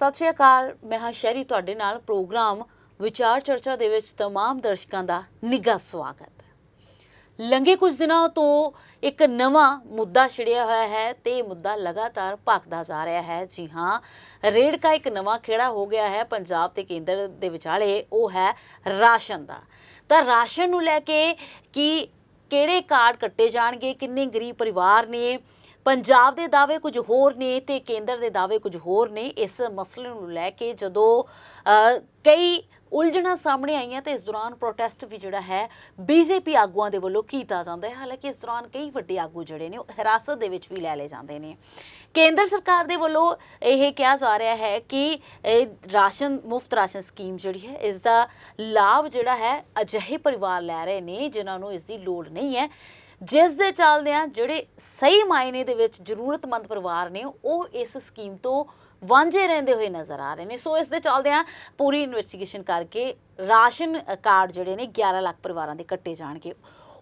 ਸਤਿ ਸ਼੍ਰੀ ਅਕਾਲ ਮੈਂ ਹਾਂ ਸ਼ੈਰੀ ਤੁਹਾਡੇ ਨਾਲ ਪ੍ਰੋਗਰਾਮ ਵਿਚਾਰ ਚਰਚਾ ਦੇ ਵਿੱਚ तमाम ਦਰਸ਼ਕਾਂ ਦਾ ਨਿੱਘਾ ਸਵਾਗਤ ਹੈ ਲੰਘੇ ਕੁਝ ਦਿਨਾਂ ਤੋਂ ਇੱਕ ਨਵਾਂ ਮੁੱਦਾ ਛਿੜਿਆ ਹੋਇਆ ਹੈ ਤੇ ਇਹ ਮੁੱਦਾ ਲਗਾਤਾਰ ਭਖਦਾ ਜਾ ਰਿਹਾ ਹੈ ਜੀ ਹਾਂ ਰੇਡ ਦਾ ਇੱਕ ਨਵਾਂ ਖੇੜਾ ਹੋ ਗਿਆ ਹੈ ਪੰਜਾਬ ਤੇ ਕੇਂਦਰ ਦੇ ਵਿਚਾਲੇ ਉਹ ਹੈ ਰਾਸ਼ਨ ਦਾ ਤਾਂ ਰਾਸ਼ਨ ਨੂੰ ਲੈ ਕੇ ਕੀ ਕਿਹੜੇ ਕਾਰਡ ਕੱਟੇ ਜਾਣਗੇ ਕਿੰਨੇ ਗਰੀਬ ਪਰਿਵਾਰ ਨੇ ਪੰਜਾਬ ਦੇ ਦਾਅਵੇ ਕੁਝ ਹੋਰ ਨੇ ਤੇ ਕੇਂਦਰ ਦੇ ਦਾਅਵੇ ਕੁਝ ਹੋਰ ਨੇ। ਇਸ ਮਸਲੇ ਨੂੰ ਲੈ ਕੇ ਜਦੋਂ ਕਈ ਉਲਝਣਾਂ ਸਾਹਮਣੇ ਆਈਆਂ ਤੇ ਇਸ ਦੌਰਾਨ ਪ੍ਰੋਟੈਸਟ ਵੀ ਜਿਹੜਾ ਹੈ ਬੀਜੇਪੀ ਆਗੂਆਂ ਦੇ ਵੱਲੋਂ ਕੀਤਾ ਜਾਂਦਾ ਹੈ। ਹਾਲਾਂਕਿ ਇਸ ਦੌਰਾਨ ਕਈ ਵੱਡੇ ਆਗੂ ਜਿਹੜੇ ਨੇ ਉਹ ਹਿਰਾਸਤ ਦੇ ਵਿੱਚ ਵੀ ਲੈ ਲਏ ਜਾਂਦੇ ਨੇ। ਕੇਂਦਰ ਸਰਕਾਰ ਦੇ ਵੱਲੋਂ ਇਹ ਕਿਹਾ ਜਾ ਰਿਹਾ ਹੈ ਕਿ ਇਹ ਰਾਸ਼ਨ, ਮੁਫਤ ਰਾਸ਼ਨ ਸਕੀਮ ਜਿਹੜੀ ਹੈ, ਇਸ ਦਾ ਲਾਭ ਜਿਹੜਾ ਹੈ ਅਜਿਹੇ ਪਰਿਵਾਰ ਲੈ ਰਹੇ ਨੇ ਜਿਨ੍ਹਾਂ ਨੂੰ ਇਸ ਦੀ ਲੋੜ ਨਹੀਂ ਹੈ। ਜਿਸ ਦੇ ਚੱਲਦਿਆਂ ਜਿਹੜੇ ਸਹੀ ਮਾਇਨੇ ਦੇ ਵਿੱਚ ਜ਼ਰੂਰਤਮੰਦ ਪਰਿਵਾਰ ਨੇ ਉਹ ਇਸ ਸਕੀਮ ਤੋਂ ਵਾਂਝੇ ਰਹਿੰਦੇ ਹੋਏ ਨਜ਼ਰ ਆ ਰਹੇ ਨੇ। ਸੋ ਇਸ ਦੇ ਚੱਲਦਿਆਂ ਪੂਰੀ ਇਨਵੈਸਟੀਗੇਸ਼ਨ ਕਰਕੇ ਰਾਸ਼ਨ ਕਾਰਡ ਜਿਹੜੇ ਨੇ 11 ਲੱਖ ਪਰਿਵਾਰਾਂ ਦੇ ਕੱਟੇ ਜਾਣਗੇ।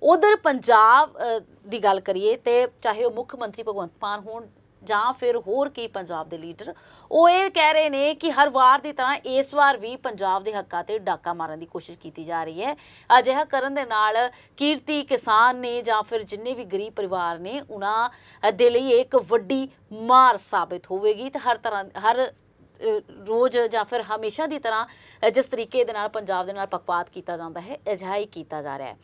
ਉਧਰ ਪੰਜਾਬ ਦੀ ਗੱਲ ਕਰੀਏ ਤੇ ਚਾਹੇ ਉਹ ਮੁੱਖ ਮੰਤਰੀ ਭਗਵੰਤ ਮਾਨ ਹੋਣ ਜਾਂ ਫਿਰ ਹੋਰ ਕੀ ਪੰਜਾਬ ਦੇ ਲੀਡਰ? ਉਹ ਇਹ ਕਹਿ ਰਹੇ ਨੇ ਕਿ ਹਰ ਵਾਰ ਦੀ ਤਰ੍ਹਾਂ ਇਸ ਵਾਰ ਵੀ ਪੰਜਾਬ ਦੇ ਹੱਕਾਂ ਤੇ ਡਾਕਾ ਮਾਰਨ ਦੀ ਕੋਸ਼ਿਸ਼ ਕੀਤੀ ਜਾ ਰਹੀ ਹੈ। ਅਜਿਹਾ ਕਰਨ ਦੇ ਨਾਲ ਕੀਰਤੀ ਕਿਸਾਨ ਨੇ ਜਾਂ ਫਿਰ ਜਿੰਨੇ ਵੀ ਗਰੀਬ ਪਰਿਵਾਰ ਨੇ, ਉਹਨਾਂ ਦੇ ਲਈ ਇੱਕ ਵੱਡੀ ਮਾਰ ਸਾਬਿਤ ਹੋਵੇਗੀ ਤੇ ਹਰ ਤਰ੍ਹਾਂ, ਹਰ ਰੋਜ਼ ਜਾਂ ਫਿਰ ਹਮੇਸ਼ਾ ਦੀ ਤਰ੍ਹਾਂ ਜਿਸ ਤਰੀਕੇ ਦੇ ਨਾਲ ਪੰਜਾਬ ਦੇ ਨਾਲ ਪੱਖਪਾਤ ਕੀਤਾ ਜਾਂਦਾ ਹੈ, ਅਜਿਹਾ ਹੀ ਕੀਤਾ ਜਾ ਰਿਹਾ ਹੈ।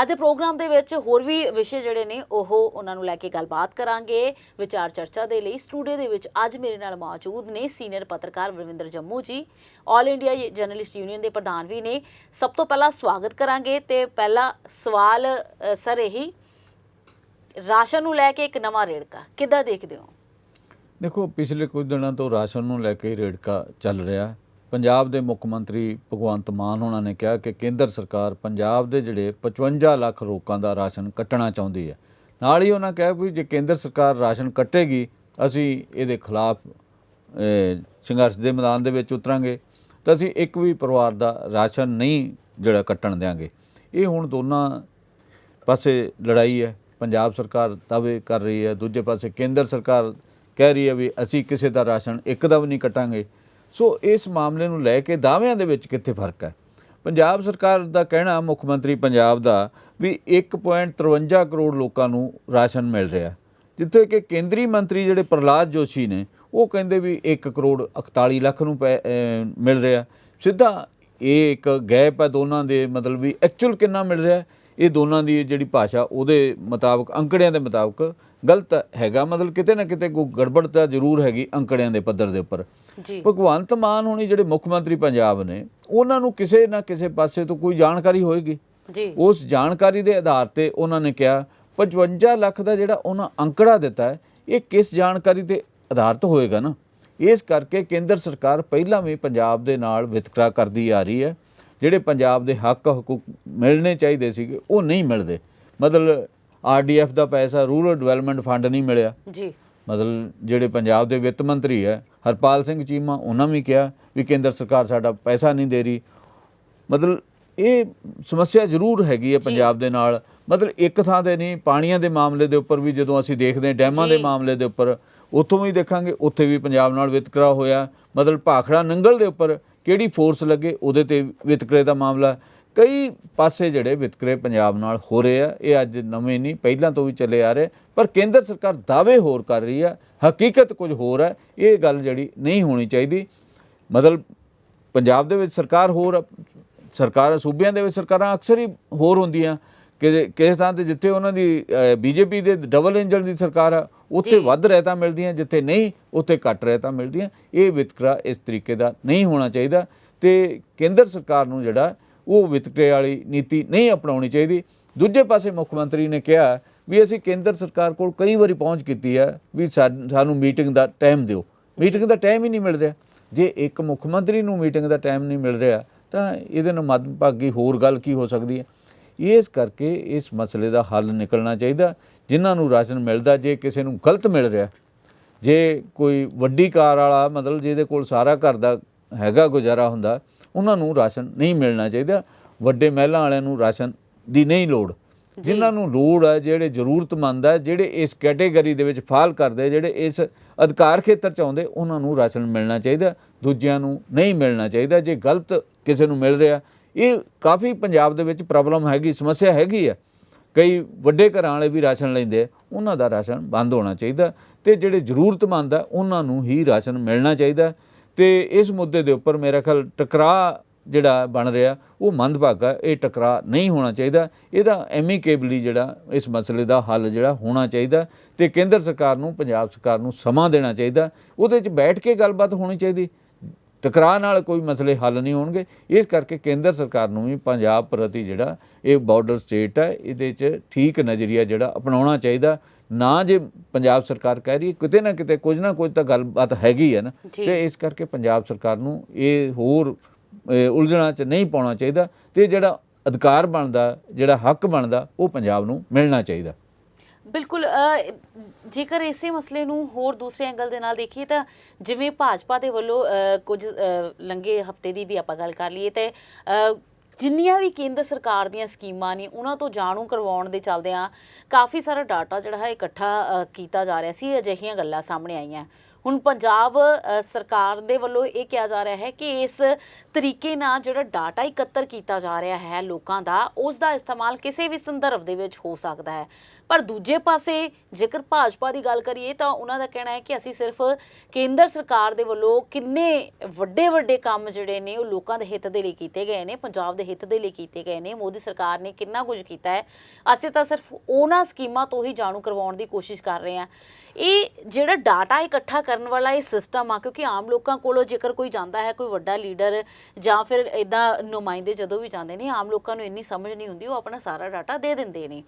ਅੱਜ ਦੇ ਪ੍ਰੋਗਰਾਮ ਦੇ ਵਿੱਚ ਹੋਰ ਵੀ ਵਿਸ਼ੇ ਜਿਹੜੇ ਨੇ, ਉਹ ਉਹਨਾਂ ਨੂੰ ਲੈ ਕੇ ਗੱਲਬਾਤ ਕਰਾਂਗੇ। ਵਿਚਾਰ ਚਰਚਾ ਦੇ ਲਈ ਸਟੂਡੀਓ ਦੇ ਵਿੱਚ ਅੱਜ ਮੇਰੇ ਨਾਲ ਮੌਜੂਦ ਨੇ ਸੀਨੀਅਰ ਪੱਤਰਕਾਰ ਰਵਿੰਦਰ ਜੰਮੂ ਜੀ। ਆਲ ਇੰਡੀਆ ਜਰਨਲਿਸਟ ਯੂਨੀਅਨ ਦੇ ਪ੍ਰਧਾਨ ਵੀ ਨੇ। ਸਭ ਤੋਂ ਪਹਿਲਾਂ ਸਵਾਗਤ ਕਰਾਂਗੇ ਤੇ ਪਹਿਲਾ ਸਵਾਲ ਸਰ ਇਹੀ, ਰਾਸ਼ਨ ਨੂੰ ਲੈ ਕੇ ਇੱਕ ਨਵਾਂ ਰੇੜਕਾ, ਕਿੱਦਾਂ ਦੇਖਦੇ ਹੋ? ਦੇਖੋ, ਪਿਛਲੇ ਕੁਝ ਦਿਨਾਂ ਤੋਂ ਰਾਸ਼ਨ ਨੂੰ ਲੈ ਕੇ ਰੇੜਕਾ ਚੱਲ ਰਿਹਾ। ਪੰਜਾਬ ਦੇ ਮੁੱਖ ਮੰਤਰੀ ਭਗਵੰਤ ਮਾਨ ਉਹਨਾਂ ਨੇ ਕਿਹਾ ਕਿ ਕੇਂਦਰ ਸਰਕਾਰ ਪੰਜਾਬ ਦੇ ਜਿਹੜੇ 55 ਲੱਖ ਲੋਕਾਂ ਦਾ ਰਾਸ਼ਨ ਕੱਟਣਾ ਚਾਹੁੰਦੀ ਹੈ। ਨਾਲ ਹੀ ਉਹਨਾਂ ਕਿਹਾ ਵੀ ਜੇ ਕੇਂਦਰ ਸਰਕਾਰ ਰਾਸ਼ਨ ਕੱਟੇਗੀ, ਅਸੀਂ ਇਹਦੇ ਖਿਲਾਫ ਸੰਘਰਸ਼ ਦੇ ਮੈਦਾਨ ਦੇ ਵਿੱਚ ਉਤਰਾਂਗੇ, ਤਾਂ ਅਸੀਂ ਇੱਕ ਵੀ ਪਰਿਵਾਰ ਦਾ ਰਾਸ਼ਨ ਨਹੀਂ ਜਿਹੜਾ ਕੱਟਣ ਦਿਆਂਗੇ। ਇਹ ਹੁਣ ਦੋਨਾਂ ਪਾਸੇ ਲੜਾਈ ਹੈ। ਪੰਜਾਬ ਸਰਕਾਰ ਦਾਅਵੇ ਕਰ ਰਹੀ ਹੈ। ਦੂਜੇ ਪਾਸੇ ਕੇਂਦਰ ਸਰਕਾਰ ਕਹਿ ਰਹੀ ਹੈ ਵੀ ਅਸੀਂ ਕਿਸੇ ਦਾ ਰਾਸ਼ਨ ਇੱਕ ਦਾ ਵੀ ਨਹੀਂ ਕਟਾਂਗੇ। ਸੋ ਇਸ ਮਾਮਲੇ ਨੂੰ ਲੈ ਕੇ ਦਾਅਵਿਆਂ ਦੇ ਵਿੱਚ ਕਿੱਥੇ ਫ਼ਰਕ ਹੈ? ਪੰਜਾਬ ਸਰਕਾਰ ਦਾ ਕਹਿਣਾ, ਮੁੱਖ ਮੰਤਰੀ ਪੰਜਾਬ ਦਾ, ਵੀ 1.53 ਕਰੋੜ ਲੋਕਾਂ ਨੂੰ ਰਾਸ਼ਨ ਮਿਲ ਰਿਹਾ ਜਿੱਥੇ ਕਿ ਕੇਂਦਰੀ ਮੰਤਰੀ ਜਿਹੜੇ ਪ੍ਰਹਲਾਦ ਜੋਸ਼ੀ ਨੇ, ਉਹ ਕਹਿੰਦੇ ਵੀ 1 ਕਰੋੜ 41 ਲੱਖ ਨੂੰ ਪੈ- ਮਿਲ ਰਿਹਾ ਸਿੱਧਾ ਇਹ ਇੱਕ ਗੈਪ ਹੈ ਦੋਨਾਂ ਦੇ, ਮਤਲਬ ਵੀ ਐਕਚੁਅਲ ਕਿੰਨਾ ਮਿਲ ਰਿਹਾ ਇਹ ਦੋਨਾਂ ਦੀ ਜਿਹੜੀ ਭਾਸ਼ਾ, ਉਹਦੇ ਮੁਤਾਬਕ, ਅੰਕੜਿਆਂ ਦੇ ਮੁਤਾਬਕ ਗਲਤ ਹੈਗਾ ਮਤਲਬ ਕਿਤੇ ਨਾ ਕਿਤੇ ਕੋਈ ਗੜਬੜ ਤਾਂ ਜ਼ਰੂਰ ਹੈਗੀ ਅੰਕੜਿਆਂ ਦੇ ਪੱਧਰ ਦੇ ਉੱਪਰ। ਜੀ। ਭਗਵੰਤ ਮਾਨ ਹੋਣੀ ਜਿਹੜੇ ਮੁੱਖ ਮੰਤਰੀ ਪੰਜਾਬ ਨੇ ਉਹਨਾਂ ਨੂੰ ਕਿਸੇ ਨਾ ਕਿਸੇ ਪਾਸੇ ਤੋਂ ਕੋਈ ਜਾਣਕਾਰੀ ਹੋਏਗੀ। ਜੀ। ਉਸ ਜਾਣਕਾਰੀ ਦੇ ਆਧਾਰ ਤੇ ਉਹਨਾਂ ਨੇ ਕਿਹਾ 55 ਲੱਖ ਦਾ ਜਿਹੜਾ ਉਹਨਾਂ ਅੰਕੜਾ ਦਿੱਤਾ ਹੈ ਇਹ ਕਿਸ ਜਾਣਕਾਰੀ ਤੇ ਆਧਾਰਿਤ ਹੋਏਗਾ ਨਾ? ਇਸ ਕਰਕੇ ਕੇਂਦਰ ਸਰਕਾਰ ਪਹਿਲਾਂ ਵੀ ਪੰਜਾਬ ਦੇ ਨਾਲ ਵਿਤਕਰਾ ਕਰਦੀ ਆ ਰਹੀ ਹੈ। ਜਿਹੜੇ ਪੰਜਾਬ ਦੇ ਹੱਕ ਹਕੂਕ ਮਿਲਣੇ ਚਾਹੀਦੇ ਸੀਗੇ ਉਹ ਨਹੀਂ ਮਿਲਦੇ। ਮਤਲਬ ਆਰਡੀਐਫ ਦਾ ਪੈਸਾ ਰੂਰਲ ਡਿਵੈਲਪਮੈਂਟ ਫੰਡ ਨਹੀਂ ਮਿਲਿਆ। ਜੀ। ਮਤਲਬ ਜਿਹੜੇ ਪੰਜਾਬ ਦੇ ਵਿੱਤ ਮੰਤਰੀ ਹੈ ਹਰਪਾਲ ਸਿੰਘ ਚੀਮਾ ਉਹਨਾਂ ਵੀ ਕਿਹਾ ਵੀ ਕੇਂਦਰ ਸਰਕਾਰ ਸਾਡਾ ਪੈਸਾ ਨਹੀਂ ਦੇ ਰਹੀ। ਮਤਲਬ ਇਹ ਸਮੱਸਿਆ ਜ਼ਰੂਰ ਹੈਗੀ ਹੈ ਪੰਜਾਬ ਦੇ ਨਾਲ। ਮਤਲਬ ਇੱਕ ਥਾਂ ਤੇ ਨਹੀਂ ਪਾਣੀਆਂ ਦੇ ਮਾਮਲੇ ਦੇ ਉੱਪਰ ਵੀ ਜਦੋਂ ਅਸੀਂ ਦੇਖਦੇ ਹਾਂ ਡੈਮਾਂ ਦੇ। ਮਾਮਲੇ ਦੇ ਉੱਪਰ ਉੱਥੋਂ ਵੀ ਦੇਖਾਂਗੇ ਉੱਥੇ ਵੀ ਪੰਜਾਬ ਨਾਲ ਵਿਤਕਰਾ ਹੋਇਆ। ਮਤਲਬ ਭਾਖੜਾ ਨੰਗਲ ਦੇ ਉੱਪਰ ਕਿਹੜੀ ਫੋਰਸ ਲੱਗੇ ਉਹਦੇ ਤੇ ਵਿਤਕਰੇ ਦਾ ਮਾਮਲਾ। ਕਈ ਪਾਸੇ ਜਿਹੜੇ ਵਿਤਕਰੇ ਪੰਜਾਬ ਨਾਲ ਹੋ ਰਹੇ ਆ ਇਹ ਅੱਜ ਨਵੇਂ ਨਹੀਂ ਪਹਿਲਾਂ ਤੋਂ ਵੀ ਚੱਲੇ ਆ ਰਹੇ ਪਰ ਕੇਂਦਰ ਸਰਕਾਰ ਦਾਅਵੇ ਹੋਰ ਕਰ ਰਹੀ ਆ ਹਕੀਕਤ ਕੁਝ ਹੋਰ ਹੈ ਇਹ ਗੱਲ ਜਿਹੜੀ ਨਹੀਂ ਹੋਣੀ ਚਾਹੀਦੀ ਮਤਲਬ ਪੰਜਾਬ ਦੇ ਵਿੱਚ ਸਰਕਾਰ ਹੋਰ ਸਰਕਾਰ ਸੂਬਿਆਂ ਦੇ ਵਿੱਚ ਸਰਕਾਰਾਂ ਅਕਸਰ ਹੀ ਹੋਰ ਹੁੰਦੀਆਂ ਕਿ ਕਿਸੇ ਥਾਂ ਤੇ ਜਿੱਥੇ ਉਹਨਾਂ ਦੀ ਬੀਜੇਪੀ ਦੇ ਡਬਲ ਇੰਜਨ ਦੀ ਸਰਕਾਰ ਆ ਉੱਥੇ। ਵੱਧ ਰਹਿਤਾ ਮਿਲਦੀਆਂ ਜਿੱਥੇ ਨਹੀਂ ਉੱਥੇ ਘੱਟ ਰਹਿਤਾ ਮਿਲਦੀਆਂ ਇਹ ਵਿਤਕਰਾ ਇਸ ਤਰੀਕੇ ਦਾ ਨਹੀਂ ਹੋਣਾ ਚਾਹੀਦਾ ਤੇ ਕੇਂਦਰ ਸਰਕਾਰ ਨੂੰ ਜਿਹੜਾ ਉਹ ਵਿਤਕਰੇ ਵਾਲੀ ਨੀਤੀ ਨਹੀਂ ਅਪਣਾਉਣੀ ਚਾਹੀਦੀ। ਦੂਜੇ ਪਾਸੇ ਮੁੱਖ ਮੰਤਰੀ ਨੇ ਕਿਹਾ ਵੀ ਅਸੀਂ ਕੇਂਦਰ ਸਰਕਾਰ ਕੋਲ ਕਈ ਵਾਰੀ ਪਹੁੰਚ ਕੀਤੀ ਹੈ ਵੀ ਸਾ- ਸਾਨੂੰ ਮੀਟਿੰਗ ਦਾ ਟਾਈਮ ਦਿਓ। ਮੀਟਿੰਗ ਦਾ ਟਾਈਮ ਹੀ ਨਹੀਂ ਮਿਲ ਰਿਹਾ। ਜੇ ਇੱਕ ਮੁੱਖ ਮੰਤਰੀ ਨੂੰ ਮੀਟਿੰਗ ਦਾ ਟਾਈਮ ਨਹੀਂ ਮਿਲ ਰਿਹਾ, ਤਾਂ ਇਹਦੇ ਨਾਲ ਮੱਧਭਾਗੀ ਹੋਰ ਗੱਲ ਕੀ ਹੋ ਸਕਦੀ ਹੈ? ਇਸ ਕਰਕੇ ਇਸ ਮਸਲੇ ਦਾ ਹੱਲ ਨਿਕਲਣਾ ਚਾਹੀਦਾ। ਜਿਨ੍ਹਾਂ ਨੂੰ ਰਾਸ਼ਨ ਮਿਲਦਾ, ਜੇ ਕਿਸੇ ਨੂੰ ਗਲਤ ਮਿਲ ਰਿਹਾ, ਜੇ ਕੋਈ ਵੱਡੀ ਕਾਰ ਵਾਲਾ, ਮਤਲਬ ਜਿਹਦੇ ਕੋਲ ਸਾਰਾ ਘਰ ਦਾ ਹੈਗਾ, ਗੁਜ਼ਾਰਾ ਹੁੰਦਾ ਉਹਨਾਂ ਨੂੰ ਰਾਸ਼ਨ ਨਹੀਂ ਮਿਲਣਾ ਚਾਹੀਦਾ ਵੱਡੇ ਮਹਿਲਾਂ ਵਾਲਿਆਂ ਨੂੰ ਰਾਸ਼ਨ ਦੀ ਨਹੀਂ ਲੋੜ। ਜਿਨ੍ਹਾਂ ਨੂੰ ਲੋੜ ਹੈ ਜਿਹੜੇ ਜ਼ਰੂਰਤਮੰਦ ਹੈ ਜਿਹੜੇ ਇਸ ਕੈਟੇਗਰੀ ਦੇ ਵਿੱਚ ਫਾਲ ਕਰਦੇ ਜਿਹੜੇ ਇਸ ਅਧਿਕਾਰ ਖੇਤਰ ਚ ਆਉਂਦੇ ਉਹਨਾਂ ਨੂੰ ਰਾਸ਼ਨ ਮਿਲਣਾ ਚਾਹੀਦਾ ਦੂਜਿਆਂ ਨੂੰ ਨਹੀਂ ਮਿਲਣਾ ਚਾਹੀਦਾ। ਜੇ ਗਲਤ ਕਿਸੇ ਨੂੰ ਮਿਲ ਰਿਹਾ ਇਹ ਕਾਫੀ ਪੰਜਾਬ ਦੇ ਵਿੱਚ ਪ੍ਰੋਬਲਮ ਹੈਗੀ ਸਮੱਸਿਆ ਹੈਗੀ ਆ। ਕਈ ਵੱਡੇ ਘਰਾਂ ਵਾਲੇ ਵੀ ਰਾਸ਼ਨ ਲੈਂਦੇ ਉਹਨਾਂ ਦਾ ਰਾਸ਼ਨ ਬੰਦ ਹੋਣਾ ਚਾਹੀਦਾ ਤੇ ਜਿਹੜੇ ਜ਼ਰੂਰਤਮੰਦ ਆ ਉਹਨਾਂ ਨੂੰ ਹੀ ਰਾਸ਼ਨ ਮਿਲਣਾ ਚਾਹੀਦਾ। ਤੇ ਇਸ ਮੁੱਦੇ ਦੇ ਉੱਪਰ ਮੇਰਾ ਖਿਆਲ ਟਕਰਾਅ ਜਿਹੜਾ ਬਣ ਰਿਹਾ, ਉਹ ਮੰਦਭਾਗਾ ਇਹ ਟਕਰਾਅ ਨਹੀਂ ਹੋਣਾ ਚਾਹੀਦਾ। ਇਹਦਾ ਐਮੀਕੇਬਲੀ ਜਿਹੜਾ ਇਸ ਮਸਲੇ ਦਾ ਹੱਲ ਜਿਹੜਾ ਹੋਣਾ ਚਾਹੀਦਾ ਤੇ ਕੇਂਦਰ ਸਰਕਾਰ ਨੂੰ, ਪੰਜਾਬ ਸਰਕਾਰ ਨੂੰ ਸਮਾਂ ਦੇਣਾ ਚਾਹੀਦਾ। ਉਹਦੇ 'ਚ ਬੈਠ ਕੇ ਗੱਲਬਾਤ ਹੋਣੀ ਚਾਹੀਦੀ। ਟਕਰਾਅ ਨਾਲ ਕੋਈ ਮਸਲੇ ਹੱਲ ਨਹੀਂ ਹੋਣਗੇ। ਇਸ ਕਰਕੇ ਕੇਂਦਰ ਸਰਕਾਰ ਨੂੰ ਵੀ ਪੰਜਾਬ ਪ੍ਰਤੀ ਜਿਹੜਾ ਇਹ ਬਾਰਡਰ ਸਟੇਟ ਹੈ, ਇਹਦੇ 'ਚ ਠੀਕ ਨਜ਼ਰੀਆ ਜਿਹੜਾ ਅਪਣਾਉਣਾ ਚਾਹੀਦਾ। ਨਾ ਜੇ ਪੰਜਾਬ ਸਰਕਾਰ ਕਹਿ ਰਹੀ ਹੈ, ਕਿਤੇ ਨਾ ਕਿਤੇ ਕੁਝ ਨਾ ਕੁਝ ਤਾਂ ਗੱਲਬਾਤ ਹੈਗੀ ਹੈ ਨਾ। ਤੇ ਇਸ ਕਰਕੇ ਪੰਜਾਬ ਸਰਕਾਰ ਨੂੰ ਇਹ ਹੋਰ ਉਲਝਣਾਂ 'ਚ ਨਹੀਂ ਪਾਉਣਾ ਚਾਹੀਦਾ ਤੇ ਜਿਹੜਾ ਅਧਿਕਾਰ ਬਣਦਾ ਜਿਹੜਾ ਹੱਕ ਬਣਦਾ ਉਹ ਪੰਜਾਬ ਨੂੰ ਮਿਲਣਾ ਚਾਹੀਦਾ ਬਿਲਕੁਲ ਜੇਕਰ ਇਸੇ ਮਸਲੇ ਨੂੰ ਹੋਰ ਦੂਸਰੇ ਐਂਗਲ ਦੇ ਨਾਲ ਦੇਖੀਏ ਤਾਂ ਜਿਵੇਂ ਭਾਜਪਾ ਦੇ ਵੱਲੋਂ ਕੁਝ ਲੰਘੇ ਹਫ਼ਤੇ ਦੀ ਵੀ ਆਪਾਂ ਗੱਲ ਕਰ ਲਈਏ ਤੇ ਜਿੰਨੀਆਂ ਵੀ ਕੇਂਦਰ ਸਰਕਾਰ ਦੀਆਂ ਸਕੀਮਾਂ ਨੇ, ਉਹਨਾਂ ਤੋਂ ਜਾਣੂ ਕਰਵਾਉਣ ਦੇ ਚੱਲਦਿਆਂ ਕਾਫੀ ਸਾਰਾ ਡਾਟਾ ਜਿਹੜਾ ਹੈ ਇਕੱਠਾ ਕੀਤਾ ਜਾ ਰਿਹਾ ਸੀ, ਅਜਿਹੀਆਂ ਗੱਲਾਂ ਸਾਹਮਣੇ ਆਈਆਂ। ਹੁਣ ਪੰਜਾਬ ਸਰਕਾਰ ਦੇ ਵੱਲੋਂ ਇਹ ਕਿਹਾ ਜਾ ਰਿਹਾ ਹੈ ਕਿ ਇਸ ਤਰੀਕੇ ਨਾਲ ਜਿਹੜਾ ਡਾਟਾ ਇਕੱਤਰ ਕੀਤਾ ਜਾ ਰਿਹਾ ਹੈ ਲੋਕਾਂ ਦਾ, ਉਸ ਦਾ ਇਸਤੇਮਾਲ ਕਿਸੇ ਵੀ ਸੰਦਰਭ ਦੇ ਵਿੱਚ ਹੋ ਸਕਦਾ ਹੈ। ਪਰ ਦੂਜੇ ਪਾਸੇ ਜੇਕਰ ਭਾਜਪਾ ਦੀ ਗੱਲ ਕਰੀਏ ਤਾਂ ਉਹਨਾਂ ਦਾ ਕਹਿਣਾ ਹੈ ਕਿ ਅਸੀਂ ਸਿਰਫ ਕੇਂਦਰ ਸਰਕਾਰ ਦੇ ਵੱਲੋਂ ਕਿੰਨੇ ਵੱਡੇ ਵੱਡੇ ਕੰਮ ਜਿਹੜੇ ਨੇ ਉਹ ਲੋਕਾਂ ਦੇ ਹਿੱਤ ਦੇ ਲਈ ਕੀਤੇ ਗਏ ਨੇ, ਪੰਜਾਬ ਦੇ ਹਿੱਤ ਦੇ ਲਈ ਕੀਤੇ ਗਏ ਨੇ, ਮੋਦੀ ਸਰਕਾਰ ਨੇ ਕਿੰਨਾ ਕੁਝ ਕੀਤਾ ਹੈ, ਅਸੀਂ ਤਾਂ ਸਿਰਫ ਉਹਨਾਂ ਸਕੀਮਾਂ ਤੋਂ ਹੀ ਜਾਣੂ ਕਰਵਾਉਣ ਦੀ ਕੋਸ਼ਿਸ਼ ਕਰ ਰਹੇ ਹਾਂ। ਇਹ ਜਿਹੜਾ ਡਾਟਾ ਇਕੱਠਾ ਕਰਨ ਵਾਲਾ ਇਹ ਸਿਸਟਮ ਆ, ਕਿਉਂਕਿ ਆਮ ਲੋਕਾਂ ਕੋਲੋਂ ਜੇਕਰ ਕੋਈ ਜਾਂਦਾ ਹੈ, ਕੋਈ ਵੱਡਾ ਲੀਡਰ ਜਾਂ ਫਿਰ ਇਦਾਂ ਨੁਮਾਇੰਦੇ ਜਦੋਂ ਵੀ ਜਾਂਦੇ ਨੇ, ਆਮ ਲੋਕਾਂ ਨੂੰ ਇੰਨੀ ਸਮਝ ਨਹੀਂ ਹੁੰਦੀ, ਉਹ ਆਪਣਾ ਸਾਰਾ ਡਾਟਾ ਦੇ ਦਿੰਦੇ ਨੇ।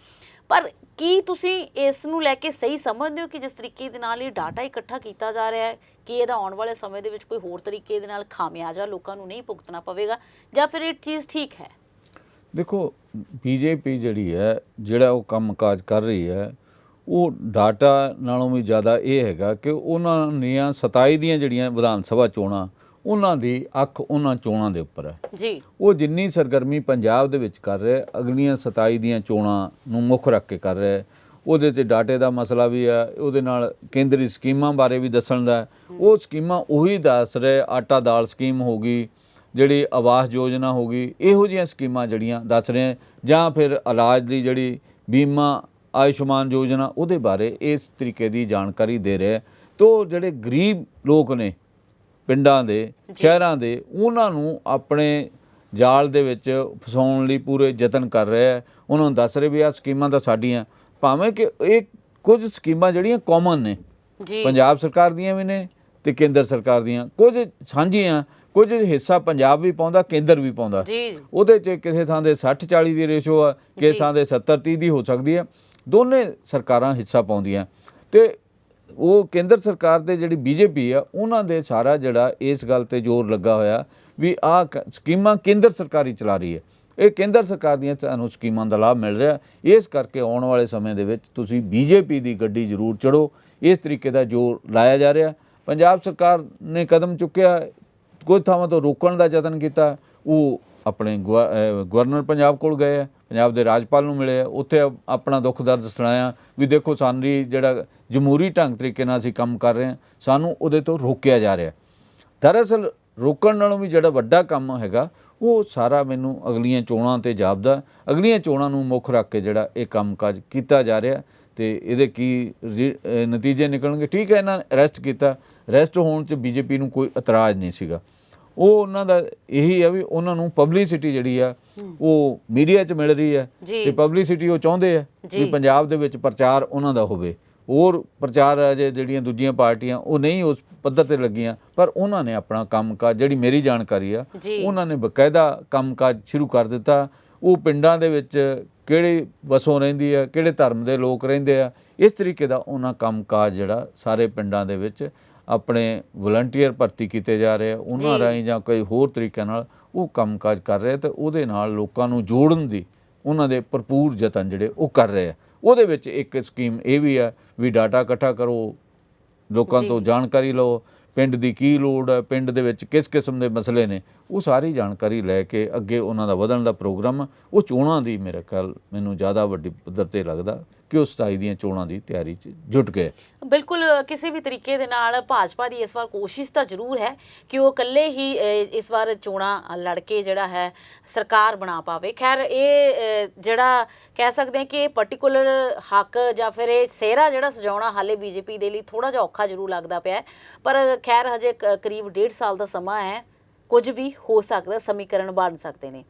ਪਰ ਕੀ ਤੁਸੀਂ ਇਸ ਨੂੰ ਲੈ ਕੇ ਸਹੀ ਸਮਝਦੇ ਹੋ ਕਿ ਜਿਸ ਤਰੀਕੇ ਦੇ ਨਾਲ ਇਹ ਡਾਟਾ ਇਕੱਠਾ ਕੀਤਾ ਜਾ ਰਿਹਾ ਹੈ, ਕਿ ਇਹਦਾ ਆਉਣ ਵਾਲੇ ਸਮੇਂ ਦੇ ਵਿੱਚ ਕੋਈ ਹੋਰ ਤਰੀਕੇ ਦੇ ਨਾਲ ਖਾਮਿਆਜਾ ਲੋਕਾਂ ਨੂੰ ਨਹੀਂ ਭੁਗਤਣਾ ਪਵੇਗਾ ਜਾਂ ਫਿਰ ਇਹ ਚੀਜ਼ ਠੀਕ ਹੈ? ਦੇਖੋ ਬੀਜੇਪੀ ਜਿਹੜੀ ਹੈ, ਜਿਹੜਾ ਉਹ ਕੰਮਕਾਜ ਕਰ ਰਹੀ ਹੈ, ਉਹ ਡਾਟਾ ਨਾਲੋਂ ਵੀ ਜ਼ਿਆਦਾ ਇਹ ਹੈਗਾ ਕਿ ਉਹਨਾਂ ਦੀਆਂ 27 ਦੀਆਂ ਜਿਹੜੀਆਂ ਵਿਧਾਨ ਸਭਾ ਚੋਣਾਂ ਉਹਨਾਂ ਦੀ ਅੱਖ ਉਹਨਾਂ ਚੋਣਾਂ ਦੇ ਉੱਪਰ ਹੈ ਜੀ ਉਹ ਜਿੰਨੀ ਸਰਗਰਮੀ ਪੰਜਾਬ ਦੇ ਵਿੱਚ ਕਰ ਰਿਹਾ ਅਗਲੀਆਂ 27 ਦੀਆਂ ਚੋਣਾਂ ਨੂੰ ਮੁੱਖ ਰੱਖ ਕੇ ਕਰ ਰਿਹਾ ਉਹਦੇ ਤੇ ਡਾਟੇ ਦਾ ਮਸਲਾ ਵੀ ਹੈ ਉਹਦੇ ਨਾਲ ਕੇਂਦਰੀ ਸਕੀਮਾਂ ਬਾਰੇ ਵੀ ਦੱਸਣ ਦਾ। ਉਹ ਸਕੀਮਾਂ ਉਹੀ ਦੱਸ ਰਹੇ ਆਟਾ ਦਾਲ ਸਕੀਮ ਹੋ ਗਈ ਜਿਹੜੀ ਆਵਾਸ ਯੋਜਨਾ ਹੋ ਗਈ ਇਹੋ ਜਿਹੀਆਂ ਸਕੀਮਾਂ ਜਿਹੜੀਆਂ ਦੱਸ ਰਹੇ। ਜਾਂ ਫਿਰ ਇਲਾਜ ਦੀ ਜਿਹੜੀ ਬੀਮਾ ਆਯੁਸ਼ਮਾਨ ਯੋਜਨਾ ਉਹਦੇ ਬਾਰੇ ਇਸ ਤਰੀਕੇ ਦੀ ਜਾਣਕਾਰੀ ਦੇ ਰਿਹਾ ਤੋ ਜਿਹੜੇ ਗਰੀਬ ਲੋਕ ਨੇ ਪਿੰਡਾਂ ਦੇ ਸ਼ਹਿਰਾਂ ਦੇ ਉਹਨਾਂ ਨੂੰ ਆਪਣੇ ਜਾਲ ਦੇ ਵਿੱਚ ਫਸਾਉਣ ਲਈ ਪੂਰੇ ਯਤਨ ਕਰ ਰਿਹਾ ਹੈ। ਉਹਨਾਂ ਨੂੰ ਦੱਸ ਰਹੇ ਵੀ ਆ ਸਕੀਮਾਂ ਤਾਂ ਸਾਡੀਆਂ ਭਾਵੇਂ ਕਿ ਇਹ ਕੁਝ ਸਕੀਮਾਂ ਜਿਹੜੀਆਂ ਕਾਮਨ ਨੇ ਜੀ। ਪੰਜਾਬ ਸਰਕਾਰ ਦੀਆਂ ਵੀ ਨੇ ਤੇ ਕੇਂਦਰ ਸਰਕਾਰ ਦੀਆਂ। ਕੁਝ ਸਾਂਝੀਆਂ ਕੁਝ ਹਿੱਸਾ ਪੰਜਾਬ ਵੀ ਪਾਉਂਦਾ ਕੇਂਦਰ ਵੀ ਪਾਉਂਦਾ। ਜੀ। ਉਹਦੇ 'ਚ ਕਿਸੇ ਥਾਂ ਦੇ 60 40 ਦੀ ਰੇਸ਼ੋ ਆ ਕਿਸੇ। ਥਾਂ ਦੇ 70 30 ਦੀ ਹੋ ਸਕਦੀ ਹੈ ਦੋਨੇ ਸਰਕਾਰਾਂ ਹਿੱਸਾ ਪਾਉਂਦੀਆਂ। ਤੇ ਉਹ ਕੇਂਦਰ ਸਰਕਾਰ ਦੇ ਜਿਹੜੀ ਬੀਜੇਪੀ ਆ, ਉਹਨਾਂ ਦੇ ਸਾਰਾ ਜਿਹੜਾ ਇਸ ਗੱਲ ਤੇ ਜ਼ੋਰ ਲੱਗਾ ਹੋਇਆ ਵੀ ਆਹ ਸਕੀਮਾਂ ਕੇਂਦਰ ਸਰਕਾਰੀ ਚਲਾ ਰਹੀ ਹੈ। ਇਹ ਕੇਂਦਰ ਸਰਕਾਰ ਦੀਆਂ ਤੁਹਾਨੂੰ ਸਕੀਮਾਂ ਦਾ ਲਾਭ ਮਿਲ ਰਿਹਾ। ਇਸ ਕਰਕੇ ਆਉਣ ਵਾਲੇ ਸਮੇਂ ਦੇ ਵਿੱਚ ਤੁਸੀਂ ਬੀਜੇਪੀ ਦੀ ਗੱਡੀ ਜ਼ਰੂਰ ਚੜੋ ਇਸ ਤਰੀਕੇ ਦਾ ਜ਼ੋਰ ਲਾਇਆ ਜਾ ਰਿਹਾ। ਪੰਜਾਬ ਸਰਕਾਰ ਨੇ ਕਦਮ ਚੁੱਕਿਆ। ਕੁਝ ਥਾਵਾਂ ਤੋਂ ਰੋਕਣ ਦਾ ਯਤਨ ਕੀਤਾ। ਉਹ ਆਪਣੇ ਗਵ- ਗਵਰਨਰ ਪੰਜਾਬ ਕੋਲ ਗਏ ਆ, ਪੰਜਾਬ ਦੇ ਰਾਜਪਾਲ ਨੂੰ ਮਿਲੇ ਆ, ਉੱਥੇ ਆਪਣਾ ਦੁੱਖ ਦਰਦ ਸੁਣਾਇਆ ਵੀ ਦੇਖੋ ਸਾਡੀ ਜਿਹੜਾ ਜਮਹੂਰੀ ਢੰਗ ਤਰੀਕੇ ਨਾਲ ਅਸੀਂ ਕੰਮ ਕਰ ਰਹੇ ਹਾਂ, ਸਾਨੂੰ ਉਹਦੇ ਤੋਂ ਰੋਕਿਆ ਜਾ ਰਿਹਾ। ਦਰਅਸਲ ਰੋਕਣ ਨਾਲੋਂ ਵੀ ਜਿਹੜਾ ਵੱਡਾ ਕੰਮ ਹੈਗਾ, ਉਹ ਸਾਰਾ ਮੈਨੂੰ ਅਗਲੀਆਂ ਚੋਣਾਂ ਤੇ ਜਾਪਦਾ। ਅਗਲੀਆਂ ਚੋਣਾਂ ਨੂੰ ਮੁੱਖ ਰੱਖ ਕੇ ਜਿਹੜਾ ਇਹ ਕੰਮਕਾਜ ਕੀਤਾ ਜਾ ਰਿਹਾ ਤੇ ਇਹਦੇ ਕੀ ਰਿਜ਼ੀ- ਨਤੀਜੇ ਨਿਕਲਣਗੇ, ਠੀਕ ਹੈ, ਇਹਨਾਂ ਅਰੈਸਟ ਕੀਤਾ। ਅਰੈਸਟ ਹੋਣ 'ਚ ਬੀਜੇਪੀ ਨੂੰ ਕੋਈ ਇਤਰਾਜ਼ ਨਹੀਂ ਸੀਗਾ। ਉਹ ਉਹਨਾਂ ਦਾ ਇਹੀ ਆ ਵੀ ਉਹਨਾਂ ਨੂੰ ਪਬਲਿਸਿਟੀ ਜਿਹੜੀ ਆ ਉਹ ਮੀਡੀਆ 'ਚ ਮਿਲ ਰਹੀ ਹੈ। ਤੇ ਪਬਲਿਸਿਟੀ ਉਹ ਚਾਹੁੰਦੇ ਆ। ਵੀ ਪੰਜਾਬ ਦੇ ਵਿੱਚ ਪ੍ਰਚਾਰ ਉਹਨਾਂ ਦਾ ਹੋਵੇ ਹੋਰ ਪ੍ਰਚਾਰ ਅਜੇ ਜਿਹੜੀਆਂ ਦੂਜੀਆਂ ਪਾਰਟੀਆਂ ਉਹ ਨਹੀਂ ਉਸ ਪੱਧਰ ਤੇ ਲੱਗੀਆਂ ਪਰ ਉਹਨਾਂ ਨੇ ਆਪਣਾ ਕੰਮਕਾਜ ਜਿਹੜੀ ਮੇਰੀ ਜਾਣਕਾਰੀ ਆ। ਉਹਨਾਂ ਨੇ ਬਕਾਇਦਾ ਕੰਮਕਾਜ ਸ਼ੁਰੂ ਕਰ ਦਿੱਤਾ ਉਹ ਪਿੰਡਾਂ ਦੇ ਵਿੱਚ ਕਿਹੜੇ ਵਸੋਂ ਰਹਿੰਦੀ ਆ ਕਿਹੜੇ ਧਰਮ ਦੇ ਲੋਕ ਰਹਿੰਦੇ ਆ ਇਸ ਤਰੀਕੇ ਦਾ ਉਹਨਾਂ ਕੰਮਕਾਜ ਜਿਹੜਾ ਸਾਰੇ ਪਿੰਡਾਂ ਦੇ ਵਿੱਚ ਆਪਣੇ ਵਲੰਟੀਅਰ ਭਰਤੀ ਕੀਤੇ ਜਾ ਰਹੇ ਆ ਉਹਨਾਂ। ਰਾਹੀਂ ਜਾਂ ਕੋਈ ਹੋਰ ਤਰੀਕੇ ਨਾਲ ਉਹ ਕੰਮਕਾਜ ਕਰ ਰਹੇ ਤੇ ਉਹਦੇ ਨਾਲ ਲੋਕਾਂ ਨੂੰ ਜੋੜਨ ਦੀ ਉਹਨਾਂ ਦੇ ਭਰਪੂਰ ਯਤਨ ਜਿਹੜੇ ਉਹ ਕਰ ਰਹੇ ਆ ਉਹਦੇ ਵਿੱਚ ਇੱਕ ਸਕੀਮ ਇਹ ਵੀ ਆ ਵੀ ਡਾਟਾ ਇਕੱਠਾ ਕਰੋ ਲੋਕਾਂ। ਤੋਂ ਜਾਣਕਾਰੀ ਲਓ ਪਿੰਡ ਦੀ ਕੀ ਲੋੜ ਹੈ ਪਿੰਡ ਦੇ ਵਿੱਚ ਕਿਸ ਕਿਸਮ ਦੇ ਮਸਲੇ ਨੇ ਉਹ ਸਾਰੀ ਜਾਣਕਾਰੀ ਲੈ ਕੇ ਅੱਗੇ ਉਹਨਾਂ ਦਾ ਵਧਣ ਦਾ ਪ੍ਰੋਗਰਾਮ। ਉਹ ਚੋਣਾਂ ਦੀ ਮੇਰੇ ਖਿਆਲ ਮੈਨੂੰ ਜ਼ਿਆਦਾ ਵੱਡੀ ਪੱਧਰ ਤੇ ਲੱਗਦਾ ਕਿ ਉਹ 27 ਦੀਆਂ ਚੋਣਾਂ ਦੀ ਤਿਆਰੀ 'ਚ ਜੁਟ ਗਏ? ਬਿਲਕੁਲ ਕਿਸੇ ਵੀ ਤਰੀਕੇ ਦੇ ਨਾਲ ਭਾਜਪਾ ਦੀ ਇਸ ਵਾਰ ਕੋਸ਼ਿਸ਼ ਤਾਂ ਜ਼ਰੂਰ ਹੈ ਕਿ ਉਹ ਇਕੱਲੇ ਹੀ ਇਸ ਵਾਰ ਚੋਣਾਂ ਲੜ ਕੇ ਜਿਹੜਾ ਹੈ ਸਰਕਾਰ ਬਣਾ ਪਾਵੇ। ਖੈਰ ਇਹ ਜਿਹੜਾ ਕਹਿ ਸਕਦੇ ਹਾਂ ਕਿ ਪਾਰਟਿਕੂਲਰ ਹੱਕ ਜਾਂ ਫਿਰ ਇਹ ਸਿਹਰਾ ਜਿਹੜਾ ਸਜਾਉਣਾ ਹਾਲੇ ਬੀਜੇਪੀ ਦੇ ਲਈ ਥੋੜਾ ਜਿਹਾ ਔਖਾ ਜ਼ਰੂਰ ਲੱਗਦਾ ਪਿਆ। ਪਰ ਖੈਰ ਹਜੇ ਕਰੀਬ ਡੇਢ ਸਾਲ ਦਾ ਸਮਾਂ ਹੈ। ਕੁਝ ਵੀ ਹੋ ਸਕਦਾ ਸਮੀਕਰਨ ਬਣ ਸਕਦੇ ਨੇ।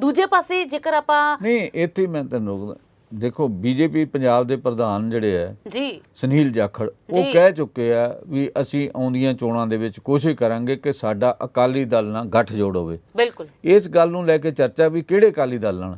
ਦੂਜੇ ਪਾਸੇ ਜੇਕਰ ਆਪਾਂ ਨਹੀਂ ਇੱਥੇ ਮੈਂ ਰੋਕਦਾ ਦੇਖੋ ਬੀਜੇਪੀ ਪੰਜਾਬ ਦੇ ਪ੍ਰਧਾਨ ਜਿਹੜੇ ਆ ਜੀ। ਸੁਨੀਲ ਜਾਖੜ ਉਹ। ਕਹਿ ਚੁੱਕੇ ਆ ਵੀ ਅਸੀਂ ਆਉਂਦੀਆਂ ਚੋਣਾਂ ਦੇ ਵਿੱਚ ਕੋਸ਼ਿਸ਼ ਕਰਾਂਗੇ ਕਿ ਸਾਡਾ ਅਕਾਲੀ ਦਲ ਨਾਲ ਗੱਠਜੋੜ ਹੋਵੇ। ਬਿਲਕੁਲ। ਇਸ ਗੱਲ ਨੂੰ ਲੈ ਕੇ ਚਰਚਾ ਵੀ ਕਿਹੜੇ ਅਕਾਲੀ ਦਲ ਨਾਲ?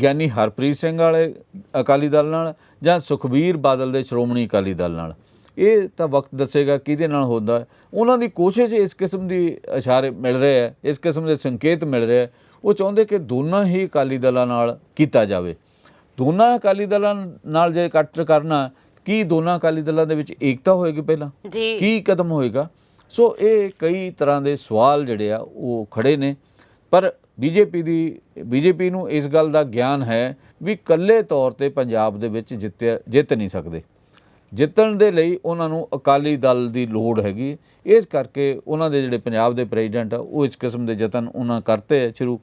ਗਿਆਨੀ ਹਰਪ੍ਰੀਤ ਸਿੰਘ ਵਾਲੇ ਅਕਾਲੀ ਦਲ ਨਾਲ ਜਾਂ ਸੁਖਬੀਰ ਬਾਦਲ ਦੇ ਸ਼੍ਰੋਮਣੀ ਅਕਾਲੀ ਦਲ ਨਾਲ? ਇਹ ਤਾਂ ਵਕਤ ਦੱਸੇਗਾ ਕਿਹਦੇ ਨਾਲ ਹੁੰਦਾ। ਉਹਨਾਂ ਦੀ ਕੋਸ਼ਿਸ਼ ਇਸ ਕਿਸਮ ਦੀ ਇਸ਼ਾਰੇ ਮਿਲ ਰਹੇ ਹੈ ਇਸ ਕਿਸਮ ਦੇ ਸੰਕੇਤ ਮਿਲ ਰਹੇ ਹੈ ਉਹ ਚਾਹੁੰਦੇ ਕਿ ਦੋਨਾਂ ਹੀ ਅਕਾਲੀ ਦਲਾਂ ਨਾਲ ਕੀਤਾ ਜਾਵੇ। ਦੋਨਾਂ ਅਕਾਲੀ ਦਲਾਂ ਨਾਲ ਜੇ ਇਕੱਠ ਕਰਨਾ ਕੀ ਦੋਨਾਂ ਅਕਾਲੀ ਦਲਾਂ ਦੇ ਵਿੱਚ ਏਕਤਾ ਹੋਏਗੀ ਪਹਿਲਾਂ? ਕੀ ਕਦਮ ਹੋਏਗਾ? ਸੋ ਇਹ ਕਈ ਤਰ੍ਹਾਂ ਦੇ ਸਵਾਲ ਜਿਹੜੇ ਆ ਉਹ ਖੜੇ ਨੇ। ਪਰ ਬੀਜੇਪੀ ਦੀ ਬੀਜੇਪੀ ਨੂੰ ਇਸ ਗੱਲ ਦਾ ਗਿਆਨ ਹੈ ਵੀ ਇਕੱਲੇ ਤੌਰ ਤੇ ਪੰਜਾਬ ਦੇ ਵਿੱਚ ਜਿੱਤਿਆ ਜਿੱਤ ਨਹੀਂ ਸਕਦੇ। ਜਿੱਤਣ ਦੇ ਲਈ ਉਹਨਾਂ ਨੂੰ ਅਕਾਲੀ ਦਲ ਦੀ ਲੋੜ ਹੈਗੀ ਇਸ ਕਰਕੇ ਉਹਨਾਂ ਦੇ ਜਿਹੜੇ ਪੰਜਾਬ ਦੇ ਪ੍ਰੈਜ਼ੀਡੈਂਟ ਆ ਉਹ ਇਸ ਕਿਸਮ ਦੇ ਯਤਨ ਉਹਨਾਂ ਕਰਤੇ ਆ ਸ਼ੁਰੂ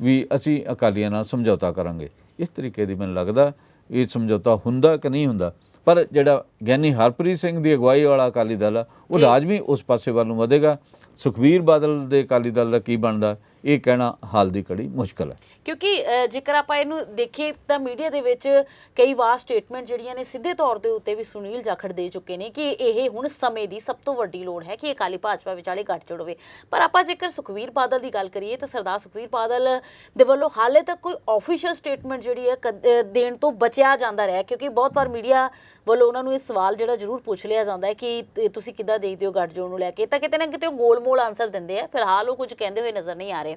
ਵੀ ਅਸੀਂ ਅਕਾਲੀਆਂ ਨਾਲ ਸਮਝੌਤਾ ਕਰਾਂਗੇ। ਇਸ ਤਰੀਕੇ ਦੀ ਮੈਨੂੰ ਲੱਗਦਾ ਇਹ ਸਮਝੌਤਾ ਹੁੰਦਾ ਕਿ ਨਹੀਂ ਹੁੰਦਾ। ਪਰ ਜਿਹੜਾ ਗਿਆਨੀ ਹਰਪ੍ਰੀਤ ਸਿੰਘ ਦੀ ਅਗਵਾਈ ਵਾਲਾ ਅਕਾਲੀ ਦਲ ਆ ਉਹ ਜੀ। ਲਾਜ਼ਮੀ ਉਸ ਪਾਸੇ ਵੱਲ ਨੂੰ ਵਧੇਗਾ। ਸੁਖਬੀਰ ਬਾਦਲ ਦੇ ਅਕਾਲੀ ਦਲ ਦਾ ਕੀ ਬਣਦਾ? ਇਹ ਕਹਿਣਾ ਹਾਲ ਦੀ ਘੜੀ ਮੁਸ਼ਕਲ ਹੈ। ਕਿਉਂਕਿ ਜੇਕਰ ਆਪਾਂ ਇਹਨੂੰ ਦੇਖੀਏ ਤਾਂ ਮੀਡੀਆ ਦੇ ਵਿੱਚ ਕਈ ਵਾਰ ਸਟੇਟਮੈਂਟ ਜਿਹੜੀਆਂ ਨੇ ਸਿੱਧੇ ਤੌਰ ਦੇ ਉੱਤੇ ਵੀ ਸੁਨੀਲ ਜਾਖੜ ਦੇ ਚੁੱਕੇ ਨੇ ਕਿ ਇਹ ਹੁਣ ਸਮੇਂ ਦੀ ਸਭ ਤੋਂ ਵੱਡੀ ਲੋੜ ਹੈ ਕਿ ਅਕਾਲੀ ਭਾਜਪਾ ਵਿਚਾਲੇ ਗੱਠਜੋੜ ਹੋਵੇ। ਪਰ ਆਪਾਂ ਜੇਕਰ ਸੁਖਵੀਰ ਬਾਦਲ ਦੀ ਗੱਲ ਕਰੀਏ ਤਾਂ ਸਰਦਾਰ ਸੁਖਵੀਰ ਬਾਦਲ ਦੇ ਵੱਲੋਂ ਹਾਲੇ ਤੱਕ ਕੋਈ ਆਫੀਸ਼ੀਅਲ ਸਟੇਟਮੈਂਟ ਜਿਹੜੀ ਹੈ ਕਦ- ਦੇਣ ਤੋਂ ਬਚਿਆ ਜਾਂਦਾ ਰਿਹਾ ਕਿਉਂਕਿ ਬਹੁਤ ਵਾਰ ਮੀਡੀਆ ਵੱਲੋਂ ਉਹਨਾਂ ਨੂੰ ਇਹ ਸਵਾਲ ਜਿਹੜਾ ਜ਼ਰੂਰ ਪੁੱਛ ਲਿਆ ਜਾਂਦਾ ਹੈ ਕਿ ਤੁਸੀਂ ਕਿੱਦਾਂ ਦੇਖਦੇ ਹੋ ਗੱਠਜੋੜ ਨੂੰ ਲੈ ਕੇ? ਤਾਂ ਕਿਤੇ ਨਾ ਕਿਤੇ ਉਹ ਗੋਲ-ਮੋਲ ਆਨਸਰ ਦਿੰਦੇ ਆ। ਫਿਲਹਾਲ ਉਹ ਕੁਝ ਕਹਿੰਦੇ ਹੋਏ ਨਜ਼ਰ ਨਹੀਂ ਆ ਰਹੇ।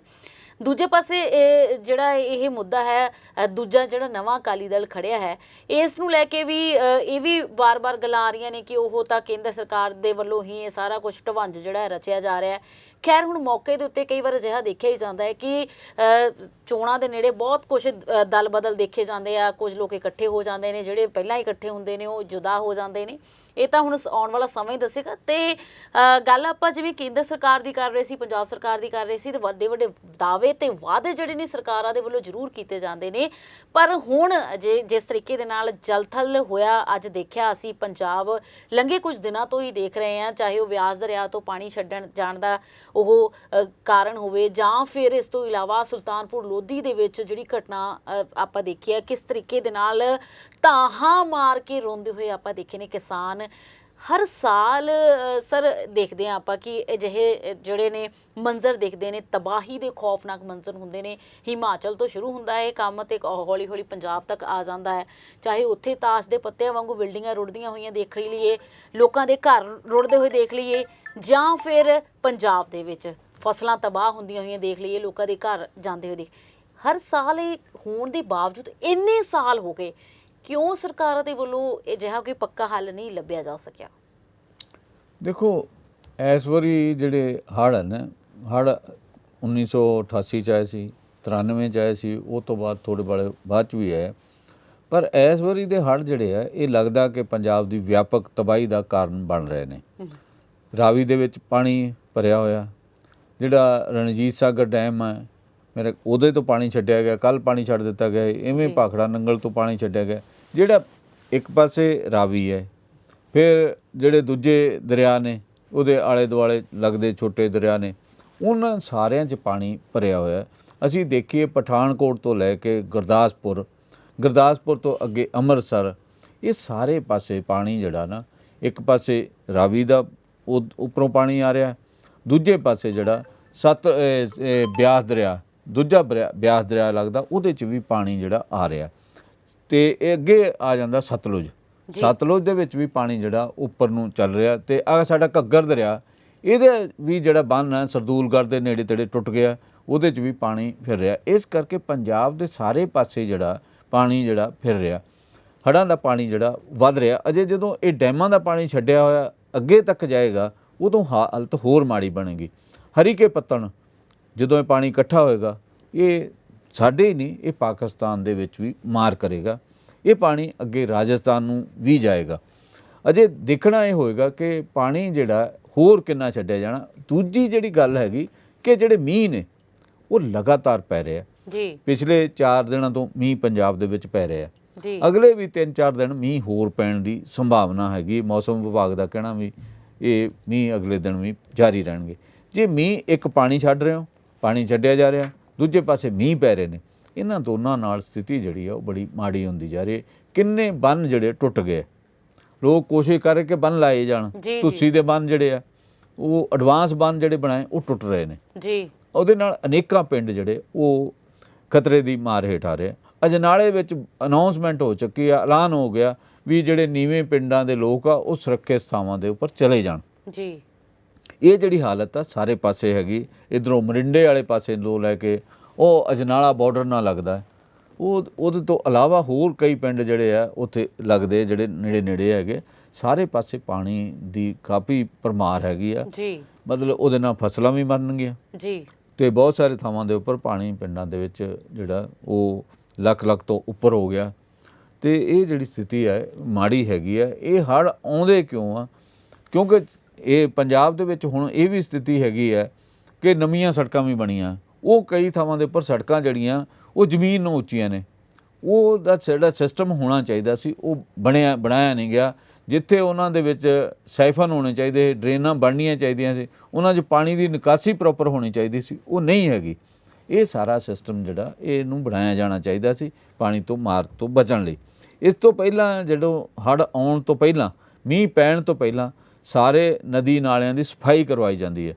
ਦੂਜੇ ਪਾਸੇ ਇਹ ਜਿਹੜਾ ਇਹ ਮੁੱਦਾ ਹੈ ਦੂਜਾ ਜਿਹੜਾ ਨਵਾਂ ਅਕਾਲੀ ਦਲ ਖੜਿਆ ਹੈ ਇਸ ਨੂੰ ਲੈ ਕੇ ਵੀ ਅ, ਇਹ ਵੀ ਵਾਰ-ਵਾਰ ਗੱਲਾਂ ਆ ਰਹੀਆਂ ਨੇ ਕਿ ਉਹ ਤਾਂ ਕੇਂਦਰ ਸਰਕਾਰ ਦੇ ਵੱਲੋਂ ਹੀ ਇਹ ਸਾਰਾ ਕੁਝ ਢਵੰਜ ਜਿਹੜਾ ਹੈ ਰਚਿਆ ਜਾ ਰਿਹਾ ਹੈ। ਖੈਰ ਹੁਣ ਮੌਕੇ ਦੇ ਉੱਤੇ ਕਈ ਵਾਰ ਅਜਿਹਾ ਦੇਖਿਆ ਹੀ ਜਾਂਦਾ ਹੈ ਕਿ ਅ, ਚੋਣਾਂ ਦੇ ਨੇੜੇ ਬਹੁਤ ਕੁਝ ਦਲ ਬਦਲ ਦੇਖੇ ਜਾਂਦੇ ਆ, ਕੁਝ ਲੋਕ ਇਕੱਠੇ ਹੋ ਜਾਂਦੇ ਨੇ, ਜਿਹੜੇ ਪਹਿਲਾਂ ਹੀ ਇਕੱਠੇ ਹੁੰਦੇ ਨੇ, ਉਹ ਜੁਦਾ ਹੋ ਜਾਂਦੇ ਨੇ। ਇਹ ਤਾਂ ਹੁਣ ਸ- ਆਉਣ ਵਾਲਾ ਸਮਾਂ ਹੀ ਦੱਸੇਗਾ। ਤੇ ਗੱਲ ਆਪਾਂ ਜਿਵੇਂ ਕੇਂਦਰ ਸਰਕਾਰ ਦੀ ਕਰ ਰਹੇ ਸੀ, ਪੰਜਾਬ ਸਰਕਾਰ ਦੀ ਕਰ ਰਹੇ ਸੀ, ਤੇ ਵੱਡੇ ਵੱਡੇ ਦਾਅਵੇ ਤੇ ਵਾਅਦੇ ਜਿਹੜੇ ਨੇ ਸਰਕਾਰਾਂ ਦੇ ਵੱਲੋਂ ਜ਼ਰੂਰ ਕੀਤੇ ਜਾਂਦੇ ਨੇ। ਪਰ ਹੁਣ ਜੇ, ਜਿਸ ਤਰੀਕੇ ਦੇ ਨਾਲ ਜਲਥਲ ਹੋਇਆ, ਅੱਜ ਦੇਖਿਆ ਅਸੀਂ ਪੰਜਾਬ ਲੰਘੇ ਕੁਝ ਦਿਨਾਂ ਤੋਂ ਹੀ ਦੇਖ ਰਹੇ ਹਾਂ, ਚਾਹੇ ਉਹ ਵਿਆਸ ਦਰਿਆ ਤੋਂ ਪਾਣੀ ਛੱਡਣ ਜਾਣ ਦਾ ਉਹ ਕਾਰਨ ਹੋਵੇ ਜਾਂ ਫਿਰ ਇਸ ਤੋਂ ਇਲਾਵਾ ਸੁਲਤਾਨਪੁਰ ਲੋਧੀ ਦੇ ਵਿੱਚ ਜਿਹੜੀ ਘਟਨਾ ਆਪਾਂ ਦੇਖੀ ਹੈ, ਕਿਸ ਤਰੀਕੇ ਦੇ ਨਾਲ ਤਾਹਾਂ ਮਾਰ ਕੇ ਰੋਂਦੇ ਹੋਏ ਆਪਾਂ ਦੇਖੇ ਨੇ ਕਿਸਾਨ ਹਰ ਸਾਲ ਸਰ, ਦੇਖਦੇ ਹਾਂ ਆਪਾਂ ਕਿ ਅਜਿਹੇ ਜਿਹੜੇ ਨੇ ਮੰਜ਼ਰ ਦੇਖਦੇ ਨੇ, ਤਬਾਹੀ ਦੇ ਖੌਫਨਾਕ ਮੰਜ਼ਰ ਹੁੰਦੇ ਨੇ। ਹਿਮਾਚਲ ਤੋਂ ਸ਼ੁਰੂ ਹੁੰਦਾ ਹੈ ਇਹ ਕੰਮ ਤੇ ਹੌਲੀ ਹੌਲੀ ਪੰਜਾਬ ਤੱਕ ਆ ਜਾਂਦਾ ਹੈ। ਚਾਹੇ ਉੱਥੇ ਤਾਸ਼ ਦੇ ਪੱਤਿਆਂ ਵਾਂਗੂ ਬਿਲਡਿੰਗਾਂ ਰੁੜਦੀਆਂ ਹੋਈਆਂ ਦੇਖ ਲਈਏ, ਲੋਕਾਂ ਦੇ ਘਰ ਰੁੜਦੇ ਹੋਏ ਦੇਖ ਲਈਏ ਜਾਂ ਫਿਰ ਪੰਜਾਬ ਦੇ ਵਿੱਚ। ਫਸਲਾਂ ਤਬਾਹ ਹੁੰਦੀਆਂ ਹੋਈਆਂ ਦੇਖ ਲਈਏ ਲੋਕਾਂ ਦੇ ਘਰ ਜਾਂਦੇ ਹੋਏ ਦੇਖ। ਹਰ ਸਾਲ ਇਹ ਹੋਣ ਦੇ ਬਾਵਜੂਦ ਇੰਨੇ ਸਾਲ ਹੋ ਗਏ ਕਿਉਂ ਸਰਕਾਰਾਂ ਦੇ ਵੱਲੋਂ ਅਜਿਹਾ ਕੋਈ ਪੱਕਾ ਹੱਲ ਨਹੀਂ ਲੱਭਿਆ ਜਾ ਸਕਿਆ? ਦੇਖੋ ਇਸ ਵਾਰੀ ਜਿਹੜੇ ਹੜ੍ਹ ਹਨ ਹੜ੍ਹ 1988 ਚ ਆਏ ਸੀ 93 ਚ ਆਏ ਸੀ ਉਹ ਤੋਂ ਬਾਅਦ ਥੋੜੇ ਬੜੇ ਬਾਅਦ ਚ ਵੀ ਆਏ ਪਰ ਇਸ ਵਾਰੀ ਦੇ ਹੜ੍ਹ ਜਿਹੜੇ ਆ ਇਹ ਲੱਗਦਾ ਕਿ ਪੰਜਾਬ ਦੀ ਵਿਆਪਕ ਤਬਾਹੀ ਦਾ ਕਾਰਨ ਬਣ ਰਹੇ ਨੇ। ਰਾਵੀ ਦੇ ਵਿੱਚ ਪਾਣੀ ਭਰਿਆ ਹੋਇਆ ਜਿਹੜਾ ਰਣਜੀਤ ਸਾਗਰ ਡੈਮ ਹੈ ਮੇਰੇ ਉਹਦੇ ਤੋਂ ਪਾਣੀ ਛੱਡਿਆ ਗਿਆ ਕੱਲ ਪਾਣੀ ਛੱਡ ਦਿੱਤਾ ਗਿਆ ਜੀ। ਭਾਖੜਾ ਨੰਗਲ ਤੋਂ ਪਾਣੀ ਛੱਡਿਆ ਗਿਆ ਜਿਹੜਾ ਇੱਕ ਪਾਸੇ ਰਾਵੀ ਹੈ ਫਿਰ ਜਿਹੜੇ ਦੂਜੇ ਦਰਿਆ ਨੇ ਉਹਦੇ ਆਲੇ ਦੁਆਲੇ ਲੱਗਦੇ ਛੋਟੇ ਦਰਿਆ ਨੇ ਉਹਨਾਂ ਸਾਰਿਆਂ 'ਚ ਪਾਣੀ ਭਰਿਆ ਹੋਇਆ। ਅਸੀਂ ਦੇਖੀਏ ਪਠਾਨਕੋਟ ਤੋਂ ਲੈ ਕੇ ਗੁਰਦਾਸਪੁਰ ਗੁਰਦਾਸਪੁਰ ਤੋਂ ਅੱਗੇ ਅੰਮ੍ਰਿਤਸਰ ਇਹ ਸਾਰੇ ਪਾਸੇ ਪਾਣੀ ਜਿਹੜਾ ਨਾ ਇੱਕ ਪਾਸੇ ਰਾਵੀ ਦਾ ਉੱਪਰੋਂ ਪਾਣੀ ਆ ਰਿਹਾ ਦੂਜੇ ਪਾਸੇ ਜਿਹੜਾ ਸਤ ਬਿਆਸ ਦਰਿਆ ਦੂਜਾ ਬਿਆਸ ਦਰਿਆ ਲੱਗਦਾ ਉਹਦੇ 'ਚ ਵੀ ਪਾਣੀ ਜਿਹੜਾ ਆ ਰਿਹਾ। ਤੇ ਇਹ ਅੱਗੇ ਆ ਜਾਂਦਾ ਸਤਲੁਜ। ਸਤਲੁਜ ਦੇ ਵਿੱਚ ਵੀ ਪਾਣੀ ਜਿਹੜਾ ਉੱਪਰ ਨੂੰ ਚੱਲ ਰਿਹਾ ਤੇ ਆ ਸਾਡਾ ਘੱਗਰ ਦਰਿਆ ਇਹਦੇ ਵੀ ਜਿਹੜਾ ਬੰਨ ਹੈ ਸਰਦੂਲਗੜ੍ਹ ਦੇ ਨੇੜੇ ਤੇੜੇ ਟੁੱਟ ਗਿਆ ਉਹਦੇ 'ਚ ਵੀ ਪਾਣੀ ਫਿਰ ਰਿਹਾ। ਇਸ ਕਰਕੇ ਪੰਜਾਬ ਦੇ ਸਾਰੇ ਪਾਸੇ ਜਿਹੜਾ ਪਾਣੀ ਜਿਹੜਾ ਫਿਰ ਰਿਹਾ। ਹੜ੍ਹਾਂ ਦਾ ਪਾਣੀ ਜਿਹੜਾ ਵੱਧ ਰਿਹਾ। ਅਜੇ ਜਦੋਂ ਇਹ ਡੈਮਾਂ ਦਾ ਪਾਣੀ ਛੱਡਿਆ ਹੋਇਆ ਅੱਗੇ ਤੱਕ ਜਾਏਗਾ ਉਦੋਂ ਹਾਲਤ ਹੋਰ ਮਾੜੀ ਬਣੇਗੀ। ਹਰੀਕੇ ਪੱਤਣ ਜਦੋਂ ਇਹ ਪਾਣੀ ਇਕੱਠਾ ਹੋਏਗਾ ਇਹ ਸਾਡੇ ਹੀ ਨਹੀਂ ਇਹ ਪਾਕਿਸਤਾਨ ਦੇ ਵਿੱਚ ਵੀ ਮਾਰ ਕਰੇਗਾ। ਇਹ ਪਾਣੀ ਅੱਗੇ ਰਾਜਸਥਾਨ ਨੂੰ ਵੀ ਜਾਏਗਾ। ਅਜੇ ਦੇਖਣਾ ਇਹ ਹੋਏਗਾ ਕਿ ਪਾਣੀ ਜਿਹੜਾ ਹੋਰ ਕਿੰਨਾ ਛੱਡਿਆ ਜਾਣਾ। ਦੂਜੀ ਜਿਹੜੀ ਗੱਲ ਹੈਗੀ ਕਿ ਜਿਹੜੇ ਮੀਂਹ ਨੇ ਉਹ ਲਗਾਤਾਰ ਪੈ ਰਹੇ ਜੀ। ਪਿਛਲੇ 4 ਦਿਨਾਂ ਤੋਂ ਮੀਂਹ ਪੰਜਾਬ ਦੇ ਵਿੱਚ ਪੈ ਰਿਹਾ। ਜੀ। ਅਗਲੇ ਵੀ 3-4 ਦਿਨ ਮੀਂਹ ਹੋਰ ਪੈਣ ਦੀ ਸੰਭਾਵਨਾ ਹੈਗੀ। ਮੌਸਮ ਵਿਭਾਗ ਦਾ ਕਹਿਣਾ ਵੀ ਇਹ ਮੀਂਹ ਅਗਲੇ ਦਿਨ ਵੀ ਜਾਰੀ ਰਹਿਣਗੇ। ਜੇ ਮੀਂਹ ਇੱਕ ਪਾਣੀ ਛੱਡ ਰਹੇ ਹੋ ਪਾਣੀ ਛੱਡਿਆ ਜਾ ਰਿਹਾ ਦੂਜੇ ਪਾਸੇ ਮੀਂਹ ਪੈ ਰਹੇ ਨੇ ਇਹਨਾਂ ਦੋਨਾਂ ਨਾਲ ਸਥਿਤੀ ਜਿਹੜੀ ਆ ਉਹ ਬੜੀ ਮਾੜੀ ਹੁੰਦੀ ਜਾ ਰਹੀ ਹੈ। ਕਿੰਨੇ ਬੰਨ ਜਿਹੜੇ ਟੁੱਟ ਗਏ। ਲੋਕ ਕੋਸ਼ਿਸ਼ ਕਰ ਰਹੇ ਕਿ ਬੰਨ ਲਾਏ ਜਾਣ। ਤੁਸੀਂ ਦੇ ਬੰਨ ਜਿਹੜੇ ਆ ਉਹ ਐਡਵਾਂਸ ਬੰਨ ਜਿਹੜੇ ਬਣਾਏ ਉਹ ਟੁੱਟ ਰਹੇ ਨੇ। ਜੀ। ਉਹਦੇ ਨਾਲ ਅਨੇਕਾਂ ਪਿੰਡ ਜਿਹੜੇ ਉਹ ਖਤਰੇ ਦੀ ਮਾਰ ਹੇਠ ਆ ਰਹੇ ਅਜਨਾਲੇ ਵਿੱਚ ਅਨਾਉਂਸਮੈਂਟ ਹੋ ਚੁੱਕੀ ਆ ਐਲਾਨ ਹੋ ਗਿਆ ਵੀ ਜਿਹੜੇ ਨੀਵੇਂ ਪਿੰਡਾਂ ਦੇ ਲੋਕ ਆ ਉਹ ਸੁਰੱਖਿਅਤ ਥਾਵਾਂ ਦੇ ਉੱਪਰ ਚਲੇ ਜਾਣ। ਜੀ। ਇਹ ਜਿਹੜੀ ਹਾਲਤ ਆ ਸਾਰੇ ਪਾਸੇ ਹੈਗੀ। ਇਧਰੋਂ ਮਰਿੰਡੇ ਵਾਲੇ ਪਾਸੇ ਤੋਂ ਲੈ ਕੇ ਉਹ ਅਜਨਾਲਾ ਬਾਰਡਰ ਨਾਲ ਲੱਗਦਾ। ਉਹ ਉਹਦੇ ਤੋਂ ਇਲਾਵਾ ਹੋਰ ਕਈ ਪਿੰਡ ਜਿਹੜੇ ਆ ਉੱਥੇ ਲੱਗਦੇ ਜਿਹੜੇ ਨੇੜੇ ਨੇੜੇ ਹੈਗੇ। ਸਾਰੇ ਪਾਸੇ ਪਾਣੀ ਦੀ ਕਾਫੀ ਪਰਮਾਰ ਹੈਗੀ ਆ। ਜੀ। ਮਤਲਬ ਉਹਦੇ ਨਾਲ ਫਸਲਾਂ ਵੀ ਮਰਨਗੀਆਂ। ਜੀ। ਤੇ ਬਹੁਤ ਸਾਰੇ ਥਾਵਾਂ ਦੇ ਉੱਪਰ ਪਾਣੀ ਪਿੰਡਾਂ ਦੇ ਵਿੱਚ ਜਿਹੜਾ ਉਹ ਲੱਖ ਲੱਖ ਤੋਂ ਉੱਪਰ ਹੋ ਗਿਆ। ਤੇ ਇਹ ਜਿਹੜੀ ਸਥਿਤੀ ਹੈ, ਮਾੜੀ ਹੈਗੀ ਹੈ, ਇਹ ਹੜ ਆਉਂਦੇ ਕਿਉਂ ਆ? ਕਿਉਂਕਿ ਇਹ ਪੰਜਾਬ ਦੇ ਵਿੱਚ ਹੁਣ ਇਹ ਵੀ ਸਥਿਤੀ ਹੈਗੀ ਹੈ ਕਿ ਨਵੀਆਂ ਸੜਕਾਂ ਵੀ ਬਣੀਆਂ। ਉਹ ਕਈ ਥਾਵਾਂ ਦੇ ਉੱਪਰ ਸੜਕਾਂ ਜਿਹੜੀਆਂ, ਉਹ ਜ਼ਮੀਨ ਨੂੰ ਉੱਚੀਆਂ ਨੇ। ਉਹ ਦਾ ਜਿਹੜਾ ਸਿਸਟਮ ਹੋਣਾ ਚਾਹੀਦਾ ਸੀ, ਉਹ ਬਣਿਆ, ਬਣਾਇਆ ਨਹੀਂ ਗਿਆ। ਜਿੱਥੇ ਉਹਨਾਂ ਦੇ ਵਿੱਚ ਸਾਈਫਨ ਹੋਣੇ ਚਾਹੀਦੇ, ਡਰੇਨਾਂ ਬਣਨੀਆਂ ਚਾਹੀਦੀਆਂ ਸੀ, ਉਹਨਾਂ 'ਚ ਪਾਣੀ ਦੀ ਨਿਕਾਸੀ ਪ੍ਰੋਪਰ ਹੋਣੀ ਚਾਹੀਦੀ ਸੀ, ਉਹ ਨਹੀਂ ਹੈਗੀ। ਇਹ ਸਾਰਾ ਸਿਸਟਮ ਜਿਹੜਾ, ਇਹਨੂੰ ਬਣਾਇਆ ਜਾਣਾ ਚਾਹੀਦਾ ਸੀ, ਪਾਣੀ ਤੋਂ ਮਾਰ ਤੋਂ ਬਚਣ ਲਈ। ਇਸ ਤੋਂ ਪਹਿਲਾਂ ਜਦੋਂ ਹੜ ਆਉਣ ਤੋਂ ਪਹਿਲਾਂ ਮੀਂਹ ਪੈਣ ਤੋਂ ਪਹਿਲਾਂ ਸਾਰੇ ਨਦੀ ਨਾਲਿਆਂ ਦੀ ਸਫ਼ਾਈ ਕਰਵਾਈ ਜਾਂਦੀ ਹੈ।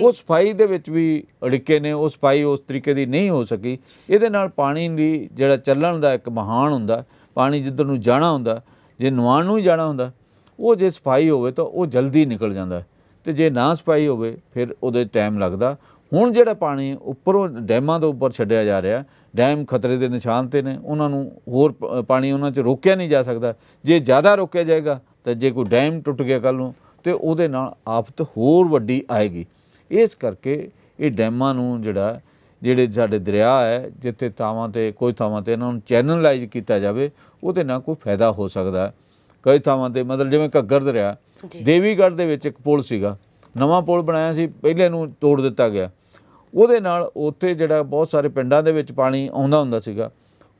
ਉਹ ਸਫ਼ਾਈ ਦੇ ਵਿੱਚ ਵੀ ਅੜਿੱਕੇ ਨੇ ਉਹ ਸਫ਼ਾਈ ਉਸ ਤਰੀਕੇ ਦੀ ਨਹੀਂ ਹੋ ਸਕੀ। ਇਹਦੇ ਨਾਲ ਪਾਣੀ ਦੀ ਜਿਹੜਾ ਚੱਲਣ ਦਾ ਇੱਕ ਮਹਾਨ ਹੁੰਦਾ ਪਾਣੀ ਜਿੱਧਰ ਨੂੰ ਜਾਣਾ ਹੁੰਦਾ ਜੇ ਨਵਾਣ ਨੂੰ ਹੀ ਜਾਣਾ ਹੁੰਦਾ ਉਹ ਜੇ ਸਫ਼ਾਈ ਹੋਵੇ ਤਾਂ ਉਹ ਜਲਦੀ ਨਿਕਲ ਜਾਂਦਾ। ਤੇ ਜੇ ਨਾ ਸਫ਼ਾਈ ਹੋਵੇ ਫਿਰ ਉਹਦੇ ਟਾਈਮ ਲੱਗਦਾ। ਹੁਣ ਜਿਹੜਾ ਪਾਣੀ ਉੱਪਰੋਂ ਡੈਮਾਂ ਦੇ ਉੱਪਰ ਛੱਡਿਆ ਜਾ ਰਿਹਾ ਡੈਮ ਖਤਰੇ ਦੇ ਨਿਸ਼ਾਨ ਤੇ ਨੇ ਉਹਨਾਂ ਨੂੰ ਹੋਰ ਪਾਣੀ ਉਹਨਾਂ 'ਚ ਰੋਕਿਆ ਨਹੀਂ ਜਾ ਸਕਦਾ। ਜੇ ਜ਼ਿਆਦਾ ਰੋਕਿਆ ਜਾਏਗਾ ਤਾਂ ਜੇ ਕੋਈ ਡੈਮ ਟੁੱਟ ਗਿਆ ਕੱਲ ਨੂੰ ਤੇ ਉਹਦੇ ਨਾਲ ਆਫਤ ਹੋਰ ਵੱਡੀ ਆਏਗੀ। ਇਸ ਕਰਕੇ ਇਹ ਡੈਮਾਂ ਨੂੰ ਜਿਹੜਾ ਜਿਹੜੇ ਸਾਡੇ ਦਰਿਆ ਹੈ ਜਿੱਥੇ ਥਾਵਾਂ ਤੇ ਕੋਈ ਥਾਵਾਂ ਤੇ ਇਹਨਾਂ ਨੂੰ ਚੈਨਲਾਈਜ਼ ਕੀਤਾ ਜਾਵੇ ਉਹਦੇ ਨਾਲ ਕੋਈ ਫਾਇਦਾ ਹੋ ਸਕਦਾ। ਕਈ ਥਾਵਾਂ ਤੇ ਮਤਲਬ ਜਿਵੇਂ ਘੱਗਰ ਦਰਿਆ ਦੇਵੀਗੜ੍ਹ ਦੇ ਵਿੱਚ ਇੱਕ ਪੁਲ ਸੀਗਾ। ਨਵਾਂ ਪੁਲ ਬਣਾਇਆ ਸੀ ਪਹਿਲੇ ਨੂੰ ਤੋੜ ਦਿੱਤਾ ਗਿਆ। ਉਹਦੇ ਨਾਲ ਉੱਥੇ ਜਿਹੜਾ ਬਹੁਤ ਸਾਰੇ ਪਿੰਡਾਂ ਦੇ ਵਿੱਚ ਪਾਣੀ ਆਉਂਦਾ ਹੁੰਦਾ ਸੀਗਾ,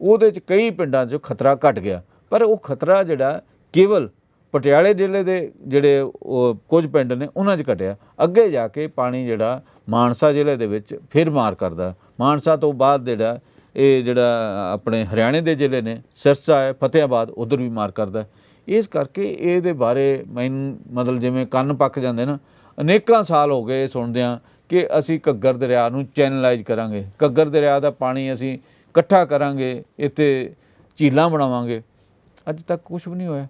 ਉਹਦੇ 'ਚ ਕਈ ਪਿੰਡਾਂ 'ਚ ਖਤਰਾ ਘਟ ਗਿਆ। ਪਰ ਉਹ ਖਤਰਾ ਜਿਹੜਾ ਕੇਵਲ ਪਟਿਆਲੇ ਜ਼ਿਲ੍ਹੇ ਦੇ ਜਿਹੜੇ ਕੁਝ ਪਿੰਡ ਨੇ, ਉਹਨਾਂ 'ਚ ਘਟਿਆ। ਅੱਗੇ ਜਾ ਕੇ ਪਾਣੀ ਜਿਹੜਾ ਮਾਨਸਾ ਜ਼ਿਲ੍ਹੇ ਦੇ ਵਿੱਚ ਫਿਰ ਮਾਰ ਕਰਦਾ। ਮਾਨਸਾ ਤੋਂ ਬਾਅਦ ਜਿਹੜਾ ਇਹ ਜਿਹੜਾ ਆਪਣੇ ਹਰਿਆਣੇ ਦੇ ਜ਼ਿਲ੍ਹੇ ਨੇ, ਸਿਰਸਾ ਹੈ ਫਤਿਆਬਾਦ ਉਧਰ ਵੀ ਮਾਰ ਕਰਦਾ। ਇਸ ਕਰਕੇ ਇਹਦੇ ਬਾਰੇ ਮੈਨੂੰ ਮਤਲਬ ਜਿਵੇਂ ਕੰਨ ਪੱਕ ਜਾਂਦੇ ਨਾ, ਅਨੇਕਾਂ ਸਾਲ ਹੋ ਗਏ ਸੁਣਦਿਆਂ ਕਿ ਅਸੀਂ ਘੱਗਰ ਦਰਿਆ ਨੂੰ ਚੈਨਲਾਈਜ਼ ਕਰਾਂਗੇ। ਘੱਗਰ ਦਰਿਆ ਦਾ ਪਾਣੀ ਅਸੀਂ ਇਕੱਠਾ ਕਰਾਂਗੇ, ਇੱਥੇ ਝੀਲਾਂ ਬਣਾਵਾਂਗੇ। ਅੱਜ ਤੱਕ ਕੁਝ ਵੀ ਨਹੀਂ ਹੋਇਆ।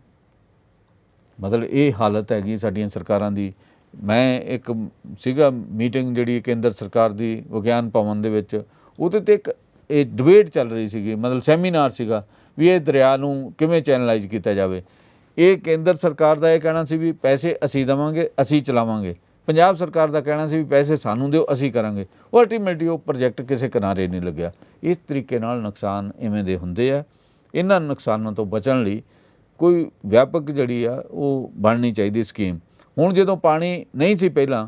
ਮਤਲਬ ਇਹ ਹਾਲਤ ਹੈਗੀ ਸਾਡੀਆਂ ਸਰਕਾਰਾਂ ਦੀ। ਮੈਂ ਇੱਕ ਸੀਗਾ ਮੀਟਿੰਗ ਜਿਹੜੀ ਕੇਂਦਰ ਸਰਕਾਰ ਦੀ ਵਿਗਿਆਨ ਭਵਨ ਦੇ ਵਿੱਚ, ਉਹਦੇ ਤੇ ਇੱਕ ਇਹ ਡਿਬੇਟ ਚੱਲ ਰਹੀ ਸੀਗੀ, ਮਤਲਬ ਸੈਮੀਨਾਰ ਸੀਗਾ ਵੀ ਇਹ ਦਰਿਆ ਨੂੰ ਕਿਵੇਂ ਚੈਨਲਾਈਜ਼ ਕੀਤਾ ਜਾਵੇ। ਇਹ ਕੇਂਦਰ ਸਰਕਾਰ ਦਾ ਇਹ ਕਹਿਣਾ ਸੀ ਵੀ ਪੈਸੇ ਅਸੀਂ ਦੇਵਾਂਗੇ, ਅਸੀਂ ਚਲਾਵਾਂਗੇ। ਪੰਜਾਬ ਸਰਕਾਰ ਦਾ ਕਹਿਣਾ ਸੀ ਵੀ ਪੈਸੇ ਸਾਨੂੰ ਦਿਓ ਅਸੀਂ ਕਰਾਂਗੇ। ਉਹ ਅਲਟੀਮੇਟਲੀ ਉਹ ਪ੍ਰੋਜੈਕਟ ਕਿਸੇ ਕਿਨਾਰੇ ਨਹੀਂ ਲੱਗਿਆ। ਇਸ ਤਰੀਕੇ ਨਾਲ ਨੁਕਸਾਨ ਇਵੇਂ ਦੇ ਹੁੰਦੇ ਆ। ਇਹਨਾਂ ਨੁਕਸਾਨਾਂ ਤੋਂ ਬਚਣ ਲਈ ਕੋਈ ਵਿਆਪਕ ਜਿਹੜੀ ਆ ਉਹ ਬਣਨੀ ਚਾਹੀਦੀ ਸਕੀਮ ਹੁਣ ਜਦੋਂ ਪਾਣੀ ਨਹੀਂ ਸੀ ਪਹਿਲਾਂ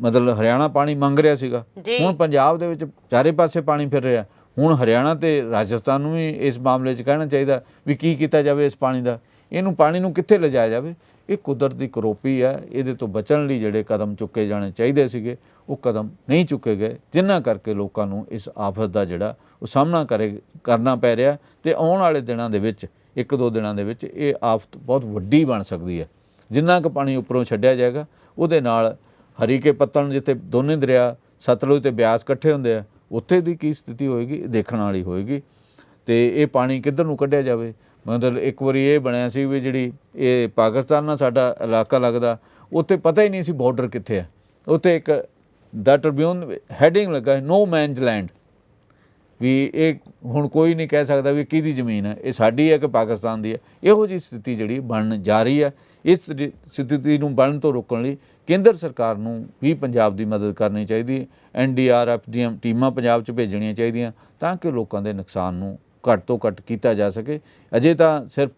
ਮਤਲਬ ਹਰਿਆਣਾ ਪਾਣੀ ਮੰਗ ਰਿਹਾ ਸੀਗਾ। ਹੁਣ ਪੰਜਾਬ ਦੇ ਵਿੱਚ ਚਾਰੇ ਪਾਸੇ ਪਾਣੀ ਫਿਰ ਰਿਹਾ। ਹੁਣ ਹਰਿਆਣਾ ਤੇ ਰਾਜਸਥਾਨ ਨੂੰ ਵੀ ਇਸ ਮਾਮਲੇ 'ਚ ਕਹਿਣਾ ਚਾਹੀਦਾ ਵੀ ਕੀ ਕੀਤਾ ਜਾਵੇ ਇਸ ਪਾਣੀ ਦਾ। ਇਹਨੂੰ ਪਾਣੀ ਨੂੰ ਕਿੱਥੇ ਲਿਜਾਇਆ ਜਾਵੇ? ਇਹ ਕੁਦਰਤ ਦੀ ਕਰੋਪੀ ਹੈ, ਇਹਦੇ ਤੋਂ ਬਚਣ ਲਈ ਜਿਹੜੇ ਕਦਮ ਚੁੱਕੇ ਜਾਣੇ ਚਾਹੀਦੇ ਸੀਗੇ, ਉਹ ਕਦਮ ਨਹੀਂ ਚੁੱਕੇ ਗਏ ਜਿਨ੍ਹਾਂ ਕਰਕੇ ਲੋਕਾਂ ਨੂੰ ਇਸ ਆਫਤ ਦਾ ਜਿਹੜਾ ਉਹ ਸਾਹਮਣਾ ਕਰੇ, ਕਰਨਾ ਪੈ ਰਿਹਾ ਤੇ ਆਉਣ ਵਾਲੇ ਦਿਨਾਂ ਦੇ ਵਿੱਚ, ਇੱਕ ਦੋ ਦਿਨਾਂ ਦੇ ਵਿੱਚ ਇਹ ਆਫਤ ਬਹੁਤ ਵੱਡੀ ਬਣ ਸਕਦੀ ਹੈ। ਜਿੰਨਾ ਕੁ ਪਾਣੀ ਉੱਪਰੋਂ ਛੱਡਿਆ ਜਾਏਗਾ, ਉਹਦੇ ਨਾਲ ਹਰੀਕੇ ਪੱਤਣ ਜਿੱਥੇ ਦੋਨੇ ਦਰਿਆ, ਸਤਲੁਜ ਤੇ ਬਿਆਸ ਇਕੱਠੇ ਹੁੰਦੇ ਆ, ਉੱਥੇ ਦੀ ਕੀ ਸਥਿਤੀ ਹੋਏਗੀ, ਇਹ ਦੇਖਣ ਵਾਲੀ ਹੋਏਗੀ। ਤੇ ਇਹ ਪਾਣੀ ਕਿੱਧਰ ਨੂੰ ਕੱਢਿਆ ਜਾਵੇ? ਮਤਲਬ ਇੱਕ ਵਾਰੀ ਇਹ ਬਣਿਆ ਸੀ ਵੀ ਜਿਹੜੀ ਇਹ ਪਾਕਿਸਤਾਨ ਨਾਲ ਸਾਡਾ ਇਲਾਕਾ ਲੱਗਦਾ, ਉੱਥੇ ਪਤਾ ਹੀ ਨਹੀਂ ਸੀ ਬਾਰਡਰ ਕਿੱਥੇ ਹੈ ਉੱਥੇ ਇੱਕ ਦਾ ਟ੍ਰਿਬਿਊਨ ਹੈਡਿੰਗ ਲੱਗਾ ਨੋ ਮੈਨਸ ਲੈਂਡ ਵੀ ਇਹ ਹੁਣ ਕੋਈ ਨਹੀਂ ਕਹਿ ਸਕਦਾ ਵੀ ਕਿਹਦੀ ਜ਼ਮੀਨ ਹੈ ਇਹ ਸਾਡੀ ਹੈ ਕਿ ਪਾਕਿਸਤਾਨ ਦੀ ਹੈ ਇਹੋ ਜੀ ਸਥਿਤੀ ਜਿਹੜੀ ਬਣਨ ਜਾ ਰਹੀ ਹੈ ਇਸ ਸਥਿਤੀ ਨੂੰ ਬਣਨ ਤੋਂ ਰੋਕਣ ਲਈ ਕੇਂਦਰ ਸਰਕਾਰ ਨੂੰ ਵੀ ਪੰਜਾਬ ਦੀ ਮਦਦ ਕਰਨੀ ਚਾਹੀਦੀ ਹੈ। ਐਨਡੀਆਰਐਫ ਦੀਆਂ ਟੀਮਾਂ ਪੰਜਾਬ 'ਚ ਭੇਜਣੀਆਂ ਚਾਹੀਦੀਆਂ ਤਾਂ ਕਿ ਲੋਕਾਂ ਦੇ ਨੁਕਸਾਨ ਨੂੰ ਘੱਟ ਤੋਂ ਘੱਟ ਕੀਤਾ ਜਾ ਸਕੇ। ਅਜੇ ਤਾਂ ਸਿਰਫ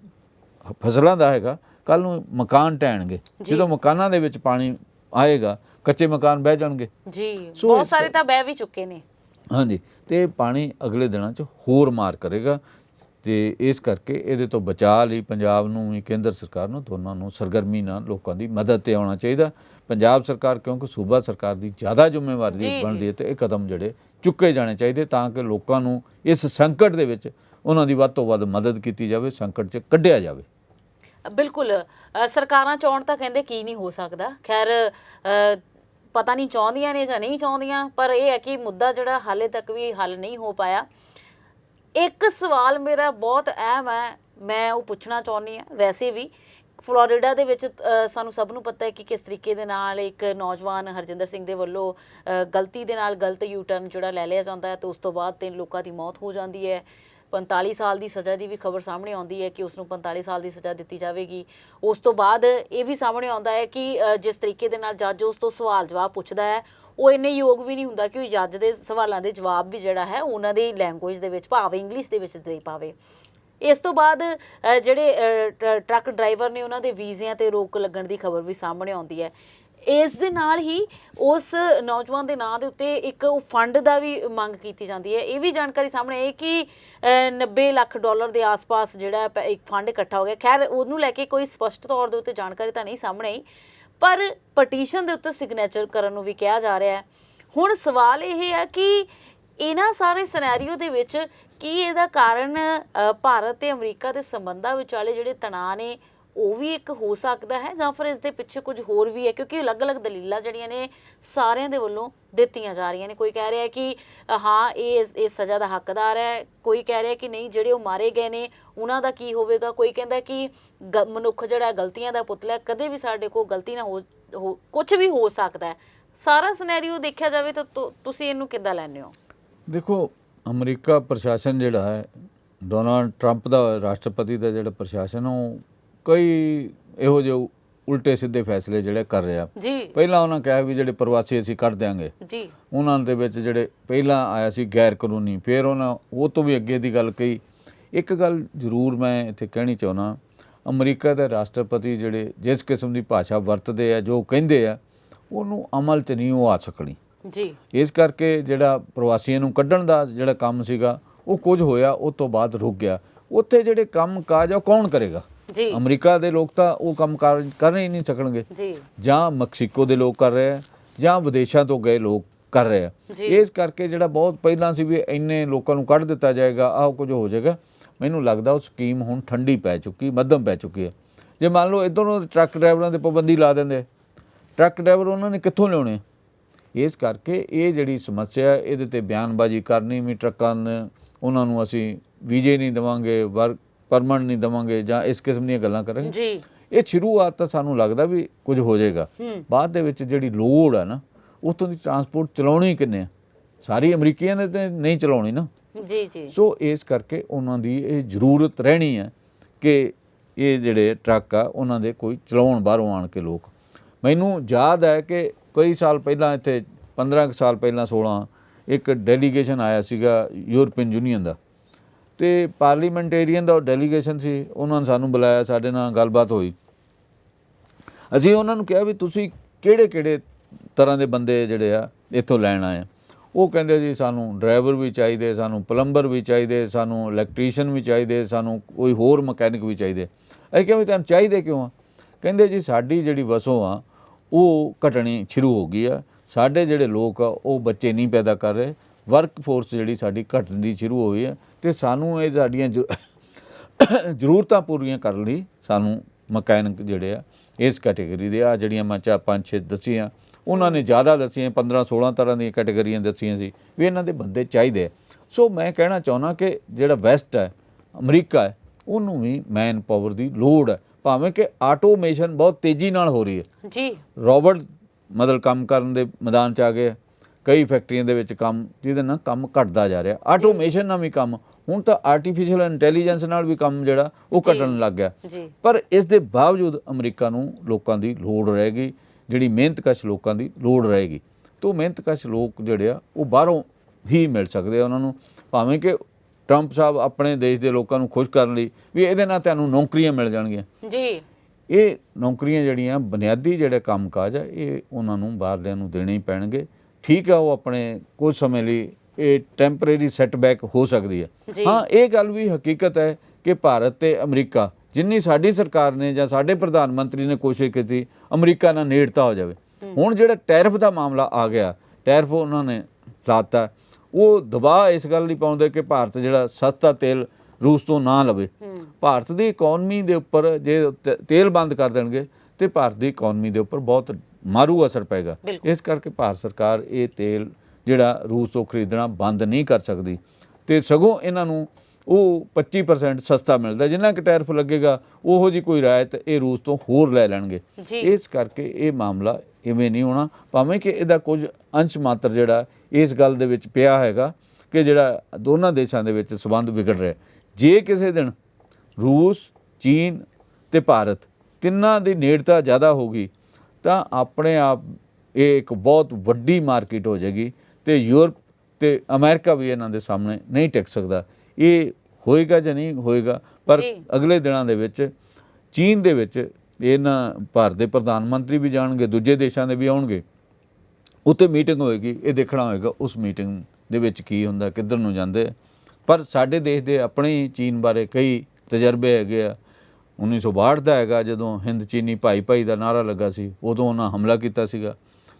ਫਸਲਾਂ ਦਾ ਹੈਗਾ ਕੱਲ ਨੂੰ ਮਕਾਨ ਢਹਿਣਗੇ। ਜੀ। ਜਦੋਂ ਮਕਾਨਾਂ ਦੇ ਵਿੱਚ ਪਾਣੀ ਆਏਗਾ ਕੱਚੇ ਮਕਾਨ ਬਹਿ ਜਾਣਗੇ। ਜੀ ਬਹੁਤ ਸਾਰੇ ਤਾਂ ਬਹਿ ਵੀ ਚੁੱਕੇ ਨੇ। ਹਾਂਜੀ ਤੇ ਪਾਣੀ ਅਗਲੇ ਦਿਨਾਂ 'ਚ ਹੋਰ ਮਾਰ ਕਰੇਗਾ। ਤੇ ਇਸ ਕਰਕੇ ਇਹਦੇ ਤੋਂ ਬਚਾਅ ਲਈ ਪੰਜਾਬ ਨੂੰ ਵੀ ਕੇਂਦਰ ਸਰਕਾਰ ਨੂੰ ਦੋਨਾਂ ਨੂੰ ਸਰਗਰਮੀ ਨਾਲ ਲੋਕਾਂ ਦੀ ਮਦਦ ਤੇ ਆਉਣਾ ਚਾਹੀਦਾ। ਪੰਜਾਬ ਸਰਕਾਰ ਕਿਉਂਕਿ ਸੂਬਾ ਸਰਕਾਰ ਦੀ ਜ਼ਿਆਦਾ ਜ਼ਿੰਮੇਵਾਰੀ ਬਣਦੀ। ਹੈ ਤੇ ਇਹ ਕਦਮ ਜਿਹੜੇ ਚੁੱਕੇ ਜਾਣੇ ਚਾਹੀਦੇ ਤਾਂ ਕਿ ਲੋਕਾਂ ਨੂੰ ਇਸ ਸੰਕਟ ਦੇ ਵਿੱਚ ਉਹਨਾਂ ਦੀ ਵੱਧ ਤੋਂ ਵੱਧ ਮਦਦ ਕੀਤੀ ਜਾਵੇ ਸੰਕਟ 'ਚ ਕੱਢਿਆ ਜਾਵੇ। ਬਿਲਕੁਲ ਸਰਕਾਰਾਂ ਚਾਹਣ ਤਾਂ ਕਹਿੰਦੇ ਕੀ ਨਹੀਂ ਹੋ ਸਕਦਾ। ਖੈਰ ਪਤਾ ਨਹੀਂ ਚਾਹੁੰਦੀਆਂ ਨੇ ਜਾਂ ਨਹੀਂ ਚਾਹੁੰਦੀਆਂ ਪਰ ਇਹ ਹੈ ਕਿ ਮੁੱਦਾ ਜਿਹੜਾ ਹਾਲੇ ਤੱਕ ਵੀ ਹੱਲ ਨਹੀਂ ਹੋ ਪਾਇਆ। ਇੱਕ ਸਵਾਲ ਮੇਰਾ ਬਹੁਤ ਅਹਿਮ ਹੈ ਮੈਂ ਉਹ ਪੁੱਛਣਾ ਚਾਹੁੰਦੀ ਹਾਂ ਵੈਸੇ ਵੀ ਫਲੋਰੀਡਾ ਦੇ ਵਿੱਚ ਸਾਨੂੰ ਸਭ ਨੂੰ ਪਤਾ ਹੈ ਕਿ ਕਿਸ ਤਰੀਕੇ ਦੇ ਨਾਲ ਇੱਕ ਨੌਜਵਾਨ ਹਰਜਿੰਦਰ ਸਿੰਘ ਦੇ ਵੱਲੋਂ ਗਲਤੀ ਦੇ ਨਾਲ ਗਲਤ ਯੂ ਟਰਨ ਜਿਹੜਾ ਲੈ ਲਿਆ ਜਾਂਦਾ ਹੈ ਤੇ ਉਸ ਤੋਂ ਬਾਅਦ ਤਿੰਨ ਲੋਕਾਂ ਦੀ ਮੌਤ ਹੋ ਜਾਂਦੀ ਹੈ। 45 ਸਾਲ ਦੀ ਸਜ਼ਾ ਦੀ ਵੀ ਖਬਰ ਸਾਹਮਣੇ ਆਉਂਦੀ ਹੈ ਕਿ ਉਸ ਨੂੰ 45 ਸਾਲ ਦੀ ਸਜ਼ਾ ਦਿੱਤੀ ਜਾਵੇਗੀ। ਉਸ ਤੋਂ ਬਾਅਦ ਇਹ ਵੀ ਸਾਹਮਣੇ ਆਉਂਦਾ ਹੈ ਕਿ ਜਿਸ ਤਰੀਕੇ ਦੇ ਨਾਲ ਜੱਜ ਉਸ ਤੋਂ ਸਵਾਲ ਜਵਾਬ ਪੁੱਛਦਾ ਹੈ, ਉਹ ਇੰਨੇ ਯੋਗ ਵੀ ਨਹੀਂ ਹੁੰਦਾ ਕਿ ਉਹ ਜੱਜ ਦੇ ਸਵਾਲਾਂ ਦੇ ਜਵਾਬ ਵੀ ਜਿਹੜਾ ਹੈ ਉਹਨਾਂ ਦੀ ਲੈਂਗੁਏਜ ਦੇ ਵਿੱਚ ਭਾਵੇਂ ਇੰਗਲਿਸ਼ ਦੇ ਵਿੱਚ ਦੇ ਪਾਵੇ। ਇਸ ਤੋਂ ਬਾਅਦ ਅ, ਜਿਹੜੇ ਅ, ਟ- ਟਰੱਕ ਡਰਾਈਵਰ ਨੇ ਉਹਨਾਂ ਦੇ ਵੀਜ਼ਿਆਂ ਤੇ ਰੋਕ ਲੱਗਣ ਦੀ ਖਬਰ ਵੀ ਸਾਹਮਣੇ ਆਉਂਦੀ ਹੈ। ਇਸ ਦੇ ਨਾਲ ਹੀ ਉਸ ਨੌਜਵਾਨ ਦੇ ਨਾਂ ਦੇ ਉੱਤੇ ਇੱਕ ਉਹ ਫੰਡ ਦਾ ਵੀ ਮੰਗ ਕੀਤੀ ਜਾਂਦੀ ਹੈ। ਇਹ ਵੀ ਜਾਣਕਾਰੀ ਸਾਹਮਣੇ ਆਈ ਕਿ ਅ, 90 ਲੱਖ ਡਾਲਰ ਦੇ ਆਸ-ਪਾਸ ਜਿਹੜਾ ਹੈ ਪ- ਇੱਕ ਫੰਡ ਇਕੱਠਾ ਹੋ ਗਿਆ। ਖੈਰ ਉਹਨੂੰ ਲੈ ਕੇ ਕੋਈ ਸਪਸ਼ਟ ਤੌਰ ਦੇ ਉੱਤੇ ਜਾਣਕਾਰੀ ਤਾਂ ਨਹੀਂ ਸਾਹਮਣੇ ਆਈ ਪਰ ਪਟੀਸ਼ਨ ਦੇ ਉੱਤੇ ਸਿਗਨੇਚਰ ਕਰਨ ਨੂੰ ਵੀ ਕਿਹਾ ਜਾ ਰਿਹਾ ਹੈ। ਹੁਣ ਸਵਾਲ ਇਹ ਹੈ ਕਿ ਇਹਨਾਂ ਸਾਰੇ ਸਿਨੈਰੀਓ ਦੇ ਵਿੱਚ ਕੀ ਇਹਦਾ ਕਾਰਨ ਅ, ਭਾਰਤ ਤੇ ਅਮਰੀਕਾ ਦੇ ਸੰਬੰਧਾਂ ਵਿਚਾਲੇ ਜਿਹੜੇ ਤਣਾਅ ਨੇ ਉਹ ਵੀ ਇੱਕ ਹੋ ਸਕਦਾ ਹੈ ਜਾਂ ਫਿਰ ਇਸ ਦੇ ਪਿੱਛੇ ਕੁਝ ਹੋਰ ਵੀ ਹੈ? ਕਿਉਂਕਿ ਅਲੱਗ-ਅਲੱਗ ਦਲੀਲਾਂ ਜਿਹੜੀਆਂ ਨੇ ਸਾਰਿਆਂ ਦੇ ਵੱਲੋਂ ਦਿੱਤੀਆਂ ਜਾ ਰਹੀਆਂ ਨੇ। ਕੋਈ ਕਹਿ ਰਿਹਾ ਹੈ ਕਿ ਅ, ਹਾਂ ਇਹ ਇਸ ਇਸ ਸਜ਼ਾ ਦਾ ਹੱਕਦਾਰ ਹੈ। ਕੋਈ ਕਹਿ ਰਿਹਾ ਕਿ ਨਹੀਂ ਜਿਹੜੇ ਉਹ ਮਾਰੇ ਗਏ ਨੇ ਉਹਨਾਂ ਦਾ ਕੀ ਹੋਵੇਗਾ? ਕੋਈ ਕਹਿੰਦਾ ਕਿ ਗ- ਮਨੁੱਖ ਜਿਹੜਾ ਹੈ ਗਲਤੀਆਂ ਦਾ ਪੁਤਲਾ ਹੈ ਕਦੇ ਵੀ ਸਾਡੇ ਕੋਲ ਗਲਤੀ ਨਾ ਹੋ ਹੋ ਕੁਝ ਵੀ ਹੋ ਸਕਦਾ ਹੈ। ਸਾਰਾ ਸਿਨੈਰੀਓ ਦੇਖਿਆ ਜਾਵੇ ਤਾਂ ਤੁ- ਤੁਸੀਂ ਇਹਨੂੰ ਕਿੱਦਾਂ ਲੈਂਦੇ ਹੋ? ਦੇਖੋ ਅਮਰੀਕਾ ਪ੍ਰਸ਼ਾਸਨ ਜਿਹੜਾ ਹੈ ਡੋਨਾਲਡ ਟਰੰਪ ਦਾ ਰਾਸ਼ਟਰਪਤੀ ਦਾ ਜਿਹੜਾ ਪ੍ਰਸ਼ਾਸਨ ਉਹ ਕਈ ਇਹੋ ਜਿਹੇ ਉਲਟੇ ਸਿੱਧੇ ਫੈਸਲੇ ਜਿਹੜੇ ਕਰ ਰਿਹਾ। ਜੀ। ਪਹਿਲਾਂ ਉਹਨਾਂ ਕਿਹਾ ਵੀ ਜਿਹੜੇ ਪ੍ਰਵਾਸੀ ਅਸੀਂ ਕੱਢ ਦਿਆਂਗੇ। ਜੀ। ਉਹਨਾਂ ਦੇ ਵਿੱਚ ਜਿਹੜੇ ਪਹਿਲਾਂ ਆਇਆ ਸੀ ਗੈਰ ਕਾਨੂੰਨੀ ਫਿਰ ਉਹਨਾਂ ਉਹ ਤੋਂ ਵੀ ਅੱਗੇ ਦੀ ਗੱਲ ਕਹੀ। ਇੱਕ ਗੱਲ ਜ਼ਰੂਰ ਮੈਂ ਇੱਥੇ ਕਹਿਣੀ ਚਾਹੁੰਦਾ ਅਮਰੀਕਾ ਦੇ ਰਾਸ਼ਟਰਪਤੀ ਜਿਹੜੇ ਜਿਸ ਕਿਸਮ ਦੀ ਭਾਸ਼ਾ ਵਰਤਦੇ ਆ ਜੋ ਕਹਿੰਦੇ ਆ ਉਹਨੂੰ ਅਮਲ 'ਚ ਨਹੀਂ ਉਹ ਆ ਸਕਣੀ। ਜੀ। ਇਸ ਕਰਕੇ ਜਿਹੜਾ ਪ੍ਰਵਾਸੀਆਂ ਨੂੰ ਕੱਢਣ ਦਾ ਜਿਹੜਾ ਕੰਮ ਸੀਗਾ ਉਹ ਕੁਝ ਹੋਇਆ ਉਸ ਤੋਂ ਬਾਅਦ ਰੁਕ ਗਿਆ। ਉੱਥੇ ਜਿਹੜੇ ਕੰਮ ਕਾਜ ਆ ਉਹ ਕੌਣ ਕਰੇਗਾ? ਜੀ। ਅਮਰੀਕਾ ਦੇ ਲੋਕ ਤਾਂ ਉਹ ਕੰਮ ਕਰ ਕਰ ਹੀ ਨਹੀਂ ਸਕਣਗੇ। ਜੀ। ਜਾਂ ਮੈਕਸੀਕੋ ਦੇ ਲੋਕ ਕਰ ਰਹੇ ਆ ਜਾਂ ਵਿਦੇਸ਼ਾਂ ਤੋਂ ਗਏ ਲੋਕ ਕਰ ਰਹੇ ਆ। ਇਸ ਕਰਕੇ ਜਿਹੜਾ ਬਹੁਤ ਪਹਿਲਾਂ ਸੀ ਵੀ ਇੰਨੇ ਲੋਕਾਂ ਨੂੰ ਕੱਢ ਦਿੱਤਾ ਜਾਏਗਾ ਆਹ ਕੁਝ ਹੋ ਜਾਏਗਾ। ਮੈਨੂੰ ਲੱਗਦਾ ਉਹ ਸਕੀਮ ਹੁਣ ਠੰਡੀ ਪੈ ਚੁੱਕੀ ਮੱਧਮ ਪੈ ਚੁੱਕੀ ਹੈ। ਜੇ ਮੰਨ ਲਓ ਇਧਰੋਂ ਟਰੱਕ ਡਰਾਈਵਰਾਂ ਤੇ ਪਾਬੰਦੀ ਲਾ ਦਿੰਦੇ ਟਰੱਕ ਡਰਾਈਵਰ ਉਹਨਾਂ ਨੇ ਕਿੱਥੋਂ ਲਿਆਉਣੇ ਇਸ ਕਰਕੇ ਇਹ ਜਿਹੜੀ ਸਮੱਸਿਆ ਹੈ, ਇਹਦੇ ਤੇ ਬਿਆਨਬਾਜ਼ੀ ਕਰਨੀ ਵੀ ਟਰੱਕਾਂ ਨੇ। ਉਹਨਾਂ ਨੂੰ ਅਸੀਂ ਵੀਜ਼ੇ ਨਹੀਂ ਦੇਵਾਂਗੇ ਵਰਕ ਪਰਮਿਟ ਨਹੀਂ ਦੇਵਾਂਗੇ ਜਾਂ ਇਸ ਕਿਸਮ ਦੀਆਂ ਗੱਲਾਂ ਕਰਾਂਗੇ। ਜੀ। ਇਹ ਸ਼ੁਰੂਆਤ ਤਾਂ ਸਾਨੂੰ ਲੱਗਦਾ ਵੀ ਕੁਝ ਹੋ ਜਾਏਗਾ। ਬਾਅਦ ਦੇ ਵਿੱਚ ਜਿਹੜੀ ਲੋੜ ਹੈ ਨਾ ਉਤੋਂ ਦੀ ਟਰਾਂਸਪੋਰਟ ਚਲਾਉਣੀ ਕਿੰਨੇ ਆ? ਸਾਰੀ ਅਮਰੀਕੀਆਂ ਨੇ ਤੇ ਨਹੀਂ ਚਲਾਉਣੀ ਨਾ। ਜੀ ਜੀ। ਸੋ ਇਸ ਕਰਕੇ ਉਹਨਾਂ ਦੀ ਇਹ ਜ਼ਰੂਰਤ ਰਹਿਣੀ ਹੈ ਕਿ ਇਹ ਜਿਹੜੇ ਟਰੱਕ ਆ ਉਹਨਾਂ ਦੇ ਕੋਈ ਚਲਾਉਣ ਬਾਹਰੋਂ ਆਣ ਕੇ ਲੋਕ। ਮੈਨੂੰ ਯਾਦ ਹੈ ਕਿ ਕਈ ਸਾਲ ਪਹਿਲਾਂ ਇੱਥੇ 15 ਕੁ ਸਾਲ ਪਹਿਲਾਂ 16 ਇੱਕ ਡੈਲੀਗੇਸ਼ਨ ਆਇਆ ਸੀਗਾ ਯੂਰਪੀਅਨ ਯੂਨੀਅਨ ਦਾ। ਤੇ ਪਾਰਲੀਮੈਂਟੇਰੀਅਨ ਦਾ ਡੈਲੀਗੇਸ਼ਨ ਸੀ, ਉਹਨਾਂ ਨੇ ਸਾਨੂੰ ਬੁਲਾਇਆ, ਸਾਡੇ ਨਾਲ ਗੱਲਬਾਤ ਹੋਈ। ਅਸੀਂ ਉਹਨਾਂ ਨੂੰ ਕਿਹਾ ਵੀ ਤੁਸੀਂ ਕਿਹੜੇ ਕਿਹੜੇ ਤਰ੍ਹਾਂ ਦੇ ਬੰਦੇ ਜਿਹੜੇ ਆ, ਇੱਥੋਂ ਲੈਣ ਆਏ ਆ। ਉਹ ਕਹਿੰਦੇ ਜੀ ਸਾਨੂੰ ਡਰਾਈਵਰ ਵੀ ਚਾਹੀਦੇ, ਸਾਨੂੰ ਪਲੰਬਰ ਵੀ ਚਾਹੀਦੇ, ਸਾਨੂੰ ਇਲੈਕਟ੍ਰੀਸ਼ੀਅਨ ਵੀ ਚਾਹੀਦੇ, ਸਾਨੂੰ ਕੋਈ ਹੋਰ ਮਕੈਨਿਕ ਵੀ ਚਾਹੀਦੇ। ਅਸੀਂ ਕਿਹਾ ਵੀ ਤੁਹਾਨੂੰ ਚਾਹੀਦੇ ਕਿਉਂ ਆ? ਕਹਿੰਦੇ ਜੀ ਸਾਡੀ ਜਿਹੜੀ ਵਸੋਂ ਆ ਉਹ ਘਟਣੀ ਸ਼ੁਰੂ ਹੋ ਗਈ ਆ। ਸਾਡੇ ਜਿਹੜੇ ਲੋਕ ਆ, ਉਹ ਬੱਚੇ ਨਹੀਂ ਪੈਦਾ ਕਰ ਰਹੇ। ਵਰਕ ਫੋਰਸ ਜਿਹੜੀ ਸਾਡੀ ਘਟਣ ਦੀ ਸ਼ੁਰੂ ਹੋਈ ਆ ਤੇ ਸਾਨੂੰ ਇਹ ਸਾਡੀਆਂ ਜ਼ਰੂ- ਜ਼ਰੂਰਤਾਂ ਪੂਰੀਆਂ ਕਰਨ ਲਈ ਸਾਨੂੰ ਮਕੈਨਿਕ ਜਿਹੜੇ ਆ, ਇਸ ਕੈਟਾਗਰੀ ਦੇ ਆ, ਜਿਹੜੀਆਂ ਮੈਂ ਚਾ ਪੰਜ, ਛੇ ਦੱਸੀਆਂ, ਉਹਨਾਂ ਨੇ ਜ਼ਿਆਦਾ ਦੱਸੀਆਂ 15 16 ਤਰ੍ਹਾਂ ਦੀਆਂ ਕੈਟਾਗਰੀਆਂ ਦੱਸੀਆਂ ਸੀ ਵੀ ਇਹਨਾਂ ਦੇ ਬੰਦੇ ਚਾਹੀਦੇ ਆ। ਸੋ ਮੈਂ ਕਹਿਣਾ ਚਾਹੁੰਦਾ ਕਿ ਜਿਹੜਾ ਵੈਸਟ ਹੈ ਅਮਰੀਕਾ ਹੈ ਉਹਨੂੰ ਵੀ ਮੈਨ ਪਾਵਰ ਦੀ ਲੋੜ ਹੈ ਭਾਵੇਂ ਕਿ ਆਟੋਮੇਸ਼ਨ ਬਹੁਤ ਤੇਜ਼ੀ ਨਾਲ ਹੋ ਰਹੀ ਹੈ। ਜੀ। ਰੋਬੋਟ ਮਤਲਬ ਕੰਮ ਕਰਨ ਦੇ ਮੈਦਾਨ ਚ ਆ ਗਏ। ਕਈ ਫੈਕਟਰੀਆਂ ਦੇ ਵਿੱਚ ਕੰਮ ਜਿਹਦੇ ਨਾਲ ਕੰਮ ਘਟਦਾ ਜਾ ਰਿਹਾ। ਆਟੋਮੇਸ਼ਨ ਨਾਲ ਵੀ ਕੰਮ। ਹੁਣ ਤਾਂ ਆਰਟੀਫੀਸ਼ੀਅਲ ਇੰਟੈਲੀਜੈਂਸ ਨਾਲ ਵੀ ਕੰਮ ਜਿਹੜਾ ਉਹ। ਘਟਣ ਲੱਗ ਗਿਆ। ਪਰ ਇਸ ਦੇ ਬਾਵਜੂਦ ਅਮਰੀਕਾ ਨੂੰ ਲੋਕਾਂ ਦੀ ਲੋੜ ਰਹੇਗੀ। ਜਿਹੜੀ ਮਿਹਨਤਕਸ਼ ਲੋਕਾਂ ਦੀ ਲੋੜ ਰਹੇਗੀ। ਤੋਂ ਮਿਹਨਤਕਸ਼ ਲੋਕ ਜਿਹੜੇ ਆ ਉਹ ਬਾਹਰੋਂ ਹੀ ਮਿਲ ਸਕਦੇ ਆ ਉਹਨਾਂ ਨੂੰ। ਭਾਵੇਂ ਕਿ ਟਰੰਪ ਸਾਹਿਬ ਆਪਣੇ ਦੇਸ਼ ਦੇ ਲੋਕਾਂ ਨੂੰ ਖੁਸ਼ ਕਰਨ ਲਈ ਵੀ ਇਹਦੇ ਨਾਲ ਤੁਹਾਨੂੰ ਨੌਕਰੀਆਂ ਮਿਲ ਜਾਣਗੀਆਂ। ਜੀ। ਇਹ ਨੌਕਰੀਆਂ ਜਿਹੜੀਆਂ ਬੁਨਿਆਦੀ ਜਿਹੜੇ ਕੰਮਕਾਜ ਆ ਇਹ ਉਹਨਾਂ ਨੂੰ ਬਾਹਰਲਿਆਂ ਨੂੰ ਦੇਣੇ ਹੀ ਪੈਣਗੇ। ਠੀਕ ਆ ਉਹ ਆਪਣੇ ਕੁਝ ਸਮੇਂ ਲਈ ਇਹ ਟੈਂਪਰੇਰੀ ਸੈਟਬੈਕ ਹੋ ਸਕਦੀ ਹੈ। ਹਾਂ ਇਹ ਗੱਲ ਵੀ ਹਕੀਕਤ ਹੈ ਕਿ ਭਾਰਤ ਤੇ ਅਮਰੀਕਾ ਜਿੰਨੀ ਸਾਡੀ ਸਰਕਾਰ ਨੇ ਜਾਂ ਸਾਡੇ ਪ੍ਰਧਾਨ ਮੰਤਰੀ ਨੇ ਕੋਸ਼ਿਸ਼ ਕੀਤੀ ਅਮਰੀਕਾ ਨਾਲ ਨੇੜਤਾ ਹੋ ਜਾਵੇ। ਹੁਣ ਜਿਹੜਾ ਟੈਰਿਫ ਦਾ ਮਾਮਲਾ ਆ ਗਿਆ ਟੈਰਿਫ ਉਹਨਾਂ ਨੇ ਲਾਤਾ ਉਹ ਦਬਾਅ ਇਸ ਗੱਲ ਲਈ ਪਾਉਂਦੇ ਕਿ ਭਾਰਤ ਜਿਹੜਾ ਸਸਤਾ ਤੇਲ ਰੂਸ ਤੋਂ ਨਾ ਲਵੇ। ਭਾਰਤ ਦੀ ਇਕਨੋਮੀ ਦੇ ਉੱਪਰ ਜੇ ਤੇਲ ਬੰਦ ਕਰ ਦੇਣਗੇ ਤੇ ਭਾਰਤ ਦੀ ਇਕਨੋਮੀ ਦੇ ਉੱਪਰ ਬਹੁਤ ਮਾਰੂ ਅਸਰ ਪਏਗਾ। ਇਸ ਕਰਕੇ ਭਾਰਤ ਸਰਕਾਰ ਇਹ ਤੇਲ ਜਿਹੜਾ ਰੂਸ ਤੋਂ ਖਰੀਦਣਾ ਬੰਦ ਨਹੀਂ ਕਰ ਸਕਦੀ। ਤੇ ਸਗੋਂ ਇਹਨਾਂ ਨੂੰ ਉਹ 25% ਸਸਤਾ ਮਿਲਦਾ ਜਿੰਨਾ ਕਿ ਟੈਰਿਫ ਲੱਗੇਗਾ ਉਹੋ ਜੀ ਕੋਈ ਰਾਇਤ ਇਹ ਰੂਸ ਤੋਂ ਹੋਰ ਲੈ ਲੈਣਗੇ। ਇਸ ਕਰਕੇ ਇਹ ਮਾਮਲਾ ਇਵੇਂ ਨਹੀਂ ਹੋਣਾ। ਭਾਵੇਂ ਕਿ ਇਹਦਾ ਕੁਝ ਅੰਸ਼ ਮਾਤਰ ਜਿਹੜਾ ਇਸ ਗੱਲ ਦੇ ਵਿੱਚ ਪਿਆ ਹੈਗਾ ਕਿ ਜਿਹੜਾ ਦੋਨਾਂ ਦੇਸ਼ਾਂ ਦੇ ਵਿੱਚ ਸਬੰਧ ਵਿਗੜ ਰਿਹਾ ਜੇ ਕਿਸੇ ਦਿਨ ਰੂਸ ਚੀਨ ਤੇ ਭਾਰਤ ਤਿੰਨਾਂ ਦੀ ਨੇੜਤਾ ਜ਼ਿਆਦਾ ਹੋਗੀ ਤਾਂ ਆਪਣੇ ਆਪ ਇਹ ਇੱਕ ਬਹੁਤ ਵੱਡੀ ਮਾਰਕੀਟ ਹੋ ਜਾਏਗੀ ਤੇ ਯੂਰਪ ਤੇ ਅਮਰੀਕਾ ਵੀ ਇਹਨਾਂ ਦੇ ਸਾਹਮਣੇ ਨਹੀਂ ਟਿਕ ਸਕਦਾ। ਇਹ ਹੋਏਗਾ ਜਾਂ ਨਹੀਂ ਹੋਏਗਾ ਪਰ। ਅਗਲੇ ਦਿਨਾਂ ਦੇ ਵਿੱਚ ਚੀਨ ਦੇ ਵਿੱਚ ਇਹਨਾਂ ਭਾਰਤ ਦੇ ਪ੍ਰਧਾਨ ਮੰਤਰੀ ਵੀ ਜਾਣਗੇ ਦੂਜੇ ਦੇਸ਼ਾਂ ਦੇ ਵੀ ਆਉਣਗੇ। ਉੱਥੇ ਮੀਟਿੰਗ ਹੋਏਗੀ, ਇਹ ਦੇਖਣਾ ਹੋਏਗਾ ਉਸ ਮੀਟਿੰਗ ਦੇ ਵਿੱਚ ਕੀ ਹੁੰਦਾ, ਕਿੱਧਰ ਨੂੰ ਜਾਂਦੇ ਪਰ ਸਾਡੇ ਦੇਸ਼ ਦੇ ਆਪਣੇ ਹੀ ਚੀਨ ਬਾਰੇ ਕਈ ਤਜਰਬੇ ਹੈਗੇ ਆ। 1962 ਦਾ ਹੈਗਾ, ਜਦੋਂ ਹਿੰਦ ਚੀਨੀ ਭਾਈ ਭਾਈ ਦਾ ਨਾਰਾ ਲੱਗਾ ਸੀ, ਉਦੋਂ ਉਹਨਾਂ ਹਮਲਾ ਕੀਤਾ ਸੀਗਾ।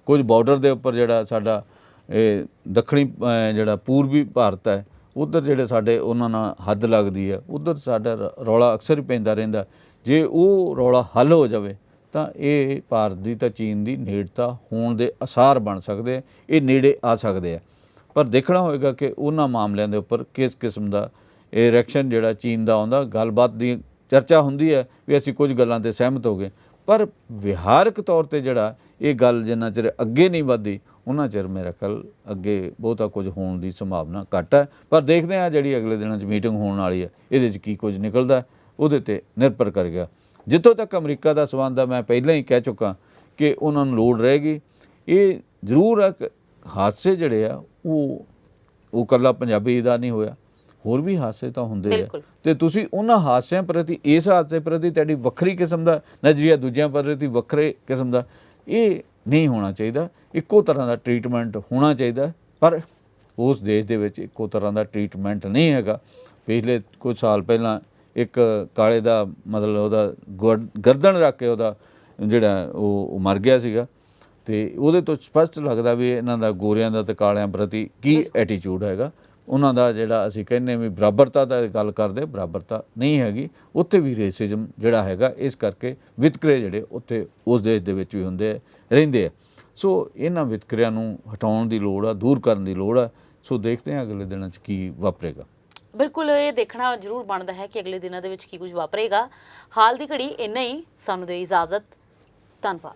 ਕੁਝ ਬਾਰਡਰ ਦੇ ਉੱਪਰ ਜਿਹੜਾ ਸਾਡਾ ਇਹ ਦੱਖਣੀ ਜਿਹੜਾ ਪੂਰਬੀ ਭਾਰਤ ਹੈ, ਉਧਰ ਜਿਹੜੇ ਸਾਡੇ ਉਹਨਾਂ ਨਾਲ ਹੱਦ ਲੱਗਦੀ ਹੈ, ਉਧਰ ਸਾਡਾ ਰ- ਰੌਲਾ ਅਕਸਰ ਹੀ ਪੈਂਦਾ ਰਹਿੰਦਾ। ਜੇ ਉਹ ਰੌਲਾ ਹੱਲ ਹੋ ਜਾਵੇ ਤਾਂ ਇਹ ਭਾਰਤ ਦੀ ਤਾਂ ਚੀਨ ਦੀ ਨੇੜਤਾ ਹੋਣ ਦੇ ਅਸਾਰ ਬਣ ਸਕਦੇ ਆ, ਇਹ ਨੇੜੇ ਆ ਸਕਦੇ ਆ। ਪਰ ਦੇਖਣਾ ਹੋਏਗਾ ਕਿ ਉਹਨਾਂ ਮਾਮਲਿਆਂ ਦੇ ਉੱਪਰ ਕਿਸ ਕਿਸਮ ਦਾ ਇਹ ਰਿਐਕਸ਼ਨ ਜਿਹੜਾ ਚੀਨ ਦਾ ਆਉਂਦਾ, ਗੱਲਬਾਤ ਦੀ ਚਰਚਾ ਹੁੰਦੀ ਹੈ ਵੀ ਅਸੀਂ ਕੁਝ ਗੱਲਾਂ ਤੇ ਸਹਿਮਤ ਹੋ ਗਏ। ਪਰ ਵਿਹਾਰਕ ਤੌਰ ਤੇ ਜਿਹੜਾ ਇਹ ਗੱਲ ਜਿੰਨਾ ਚਿਰ ਅੱਗੇ ਨਹੀਂ ਵਧਦੀ, ਉਹਨਾਂ ਚਿਰ ਮੇਰਾ ਖਿਆਲ ਅੱਗੇ ਬਹੁਤਾ ਕੁਝ ਹੋਣ ਦੀ ਸੰਭਾਵਨਾ ਘੱਟ ਹੈ। ਪਰ ਦੇਖਦੇ ਹਾਂ ਜਿਹੜੀ ਅਗਲੇ ਦਿਨਾਂ 'ਚ ਮੀਟਿੰਗ ਹੋਣ ਵਾਲੀ ਹੈ, ਇਹਦੇ 'ਚ ਕੀ ਕੁਝ ਨਿਕਲਦਾ, ਉਹਦੇ ਤੇ ਨਿਰਭਰ ਕਰ ਗਿਆ। ਜਿੱਥੋਂ ਤੱਕ ਅਮਰੀਕਾ ਦਾ ਸਬੰਧ ਹੈ ਮੈਂ ਪਹਿਲਾਂ ਹੀ ਕਹਿ ਚੁੱਕਾ ਕਿ ਉਹਨਾਂ ਨੂੰ ਲੋੜ ਰਹੇਗੀ ਇਹ ਜ਼ਰੂਰ ਹੈ ਕਿ ਹਾਦਸੇ ਜਿਹੜੇ ਆ ਉਹ ਉਹ ਇਕੱਲਾ ਪੰਜਾਬੀ ਦਾ ਨਹੀਂ ਹੋਇਆ ਹੋਰ ਵੀ ਹਾਦਸੇ ਤਾਂ ਹੁੰਦੇ ਆ। ਤੇ ਤੁਸੀਂ ਉਹਨਾਂ ਹਾਦਸਿਆਂ ਪ੍ਰਤੀ ਇਸ ਹਾਦਸੇ ਪ੍ਰਤੀ ਤੁਹਾਡੀ ਵੱਖਰੀ ਕਿਸਮ ਦਾ ਨਜ਼ਰੀਆ ਦੂਜਿਆਂ ਪ੍ਰਤੀ ਵੱਖਰੇ ਕਿਸਮ ਦਾ ਇਹ ਨਹੀਂ ਹੋਣਾ ਚਾਹੀਦਾ। ਇੱਕੋ ਤਰ੍ਹਾਂ ਦਾ ਟ੍ਰੀਟਮੈਂਟ ਹੋਣਾ ਚਾਹੀਦਾ ਪਰ ਉਸ ਦੇਸ਼ ਦੇ ਵਿੱਚ ਇੱਕੋ ਤਰ੍ਹਾਂ ਦਾ ਟ੍ਰੀਟਮੈਂਟ ਨਹੀਂ ਹੈਗਾ। ਪਿਛਲੇ ਕੁਝ ਸਾਲ ਪਹਿਲਾਂ ਇੱਕ ਕਾਲੇ ਦਾ ਮਤਲਬ ਉਹਦਾ ਗਰਦਨ ਰੱਖ ਕੇ ਉਹਦਾ ਜਿਹੜਾ ਉਹ ਮਰ ਗਿਆ ਸੀਗਾ। ਤੇ ਉਹਦੇ ਤੋਂ ਸਪਸ਼ਟ ਲੱਗਦਾ ਵੀ ਇਹਨਾਂ ਦਾ ਗੋਰਿਆਂ ਦਾ ਤੇ ਕਾਲਿਆਂ ਪ੍ਰਤੀ ਕੀ ਐਟੀਟਿਊਡ ਹੈਗਾ। ਉਹਨਾਂ ਦਾ ਜਿਹੜਾ ਅਸੀਂ ਕਹਿੰਦੇ ਵੀ ਬਰਾਬਰਤਾ ਦਾ ਗੱਲ ਕਰਦੇ ਬਰਾਬਰਤਾ ਨਹੀਂ ਹੈਗੀ। ਉੱਥੇ ਵੀ ਰੇਸਿਜ਼ਮ ਜਿਹੜਾ ਹੈਗਾ ਇਸ ਕਰਕੇ ਵਿਤਕਰੇ ਜਿਹੜੇ ਉੱਥੇ ਉਸ ਦੇਸ਼ ਦੇ ਵਿੱਚ ਵੀ ਹੁੰਦੇ ਆ, ਰਹਿੰਦੇ ਆ। ਸੋ ਇਹਨਾਂ ਵਿਤਕਰਿਆਂ ਨੂੰ ਹਟਾਉਣ ਦੀ ਲੋੜ ਆ ਦੂਰ ਕਰਨ ਦੀ ਲੋੜ ਆ। ਸੋ ਦੇਖਦੇ ਹਾਂ ਅਗਲੇ ਦਿਨਾਂ 'ਚ ਕੀ ਵਾਪਰੇਗਾ। ਬਿਲਕੁਲ ਇਹ ਦੇਖਣਾ ਜ਼ਰੂਰ ਬਣਦਾ ਹੈ ਕਿ ਅਗਲੇ ਦਿਨਾਂ ਦੇ ਵਿੱਚ ਕੀ ਕੁਝ ਵਾਪਰੇਗਾ। ਹਾਲ ਦੀ ਘੜੀ ਇੰਨਾ ਹੀ। ਸਾਨੂੰ ਦੇ ਇਜਾਜ਼ਤ। ਧੰਨਵਾਦ।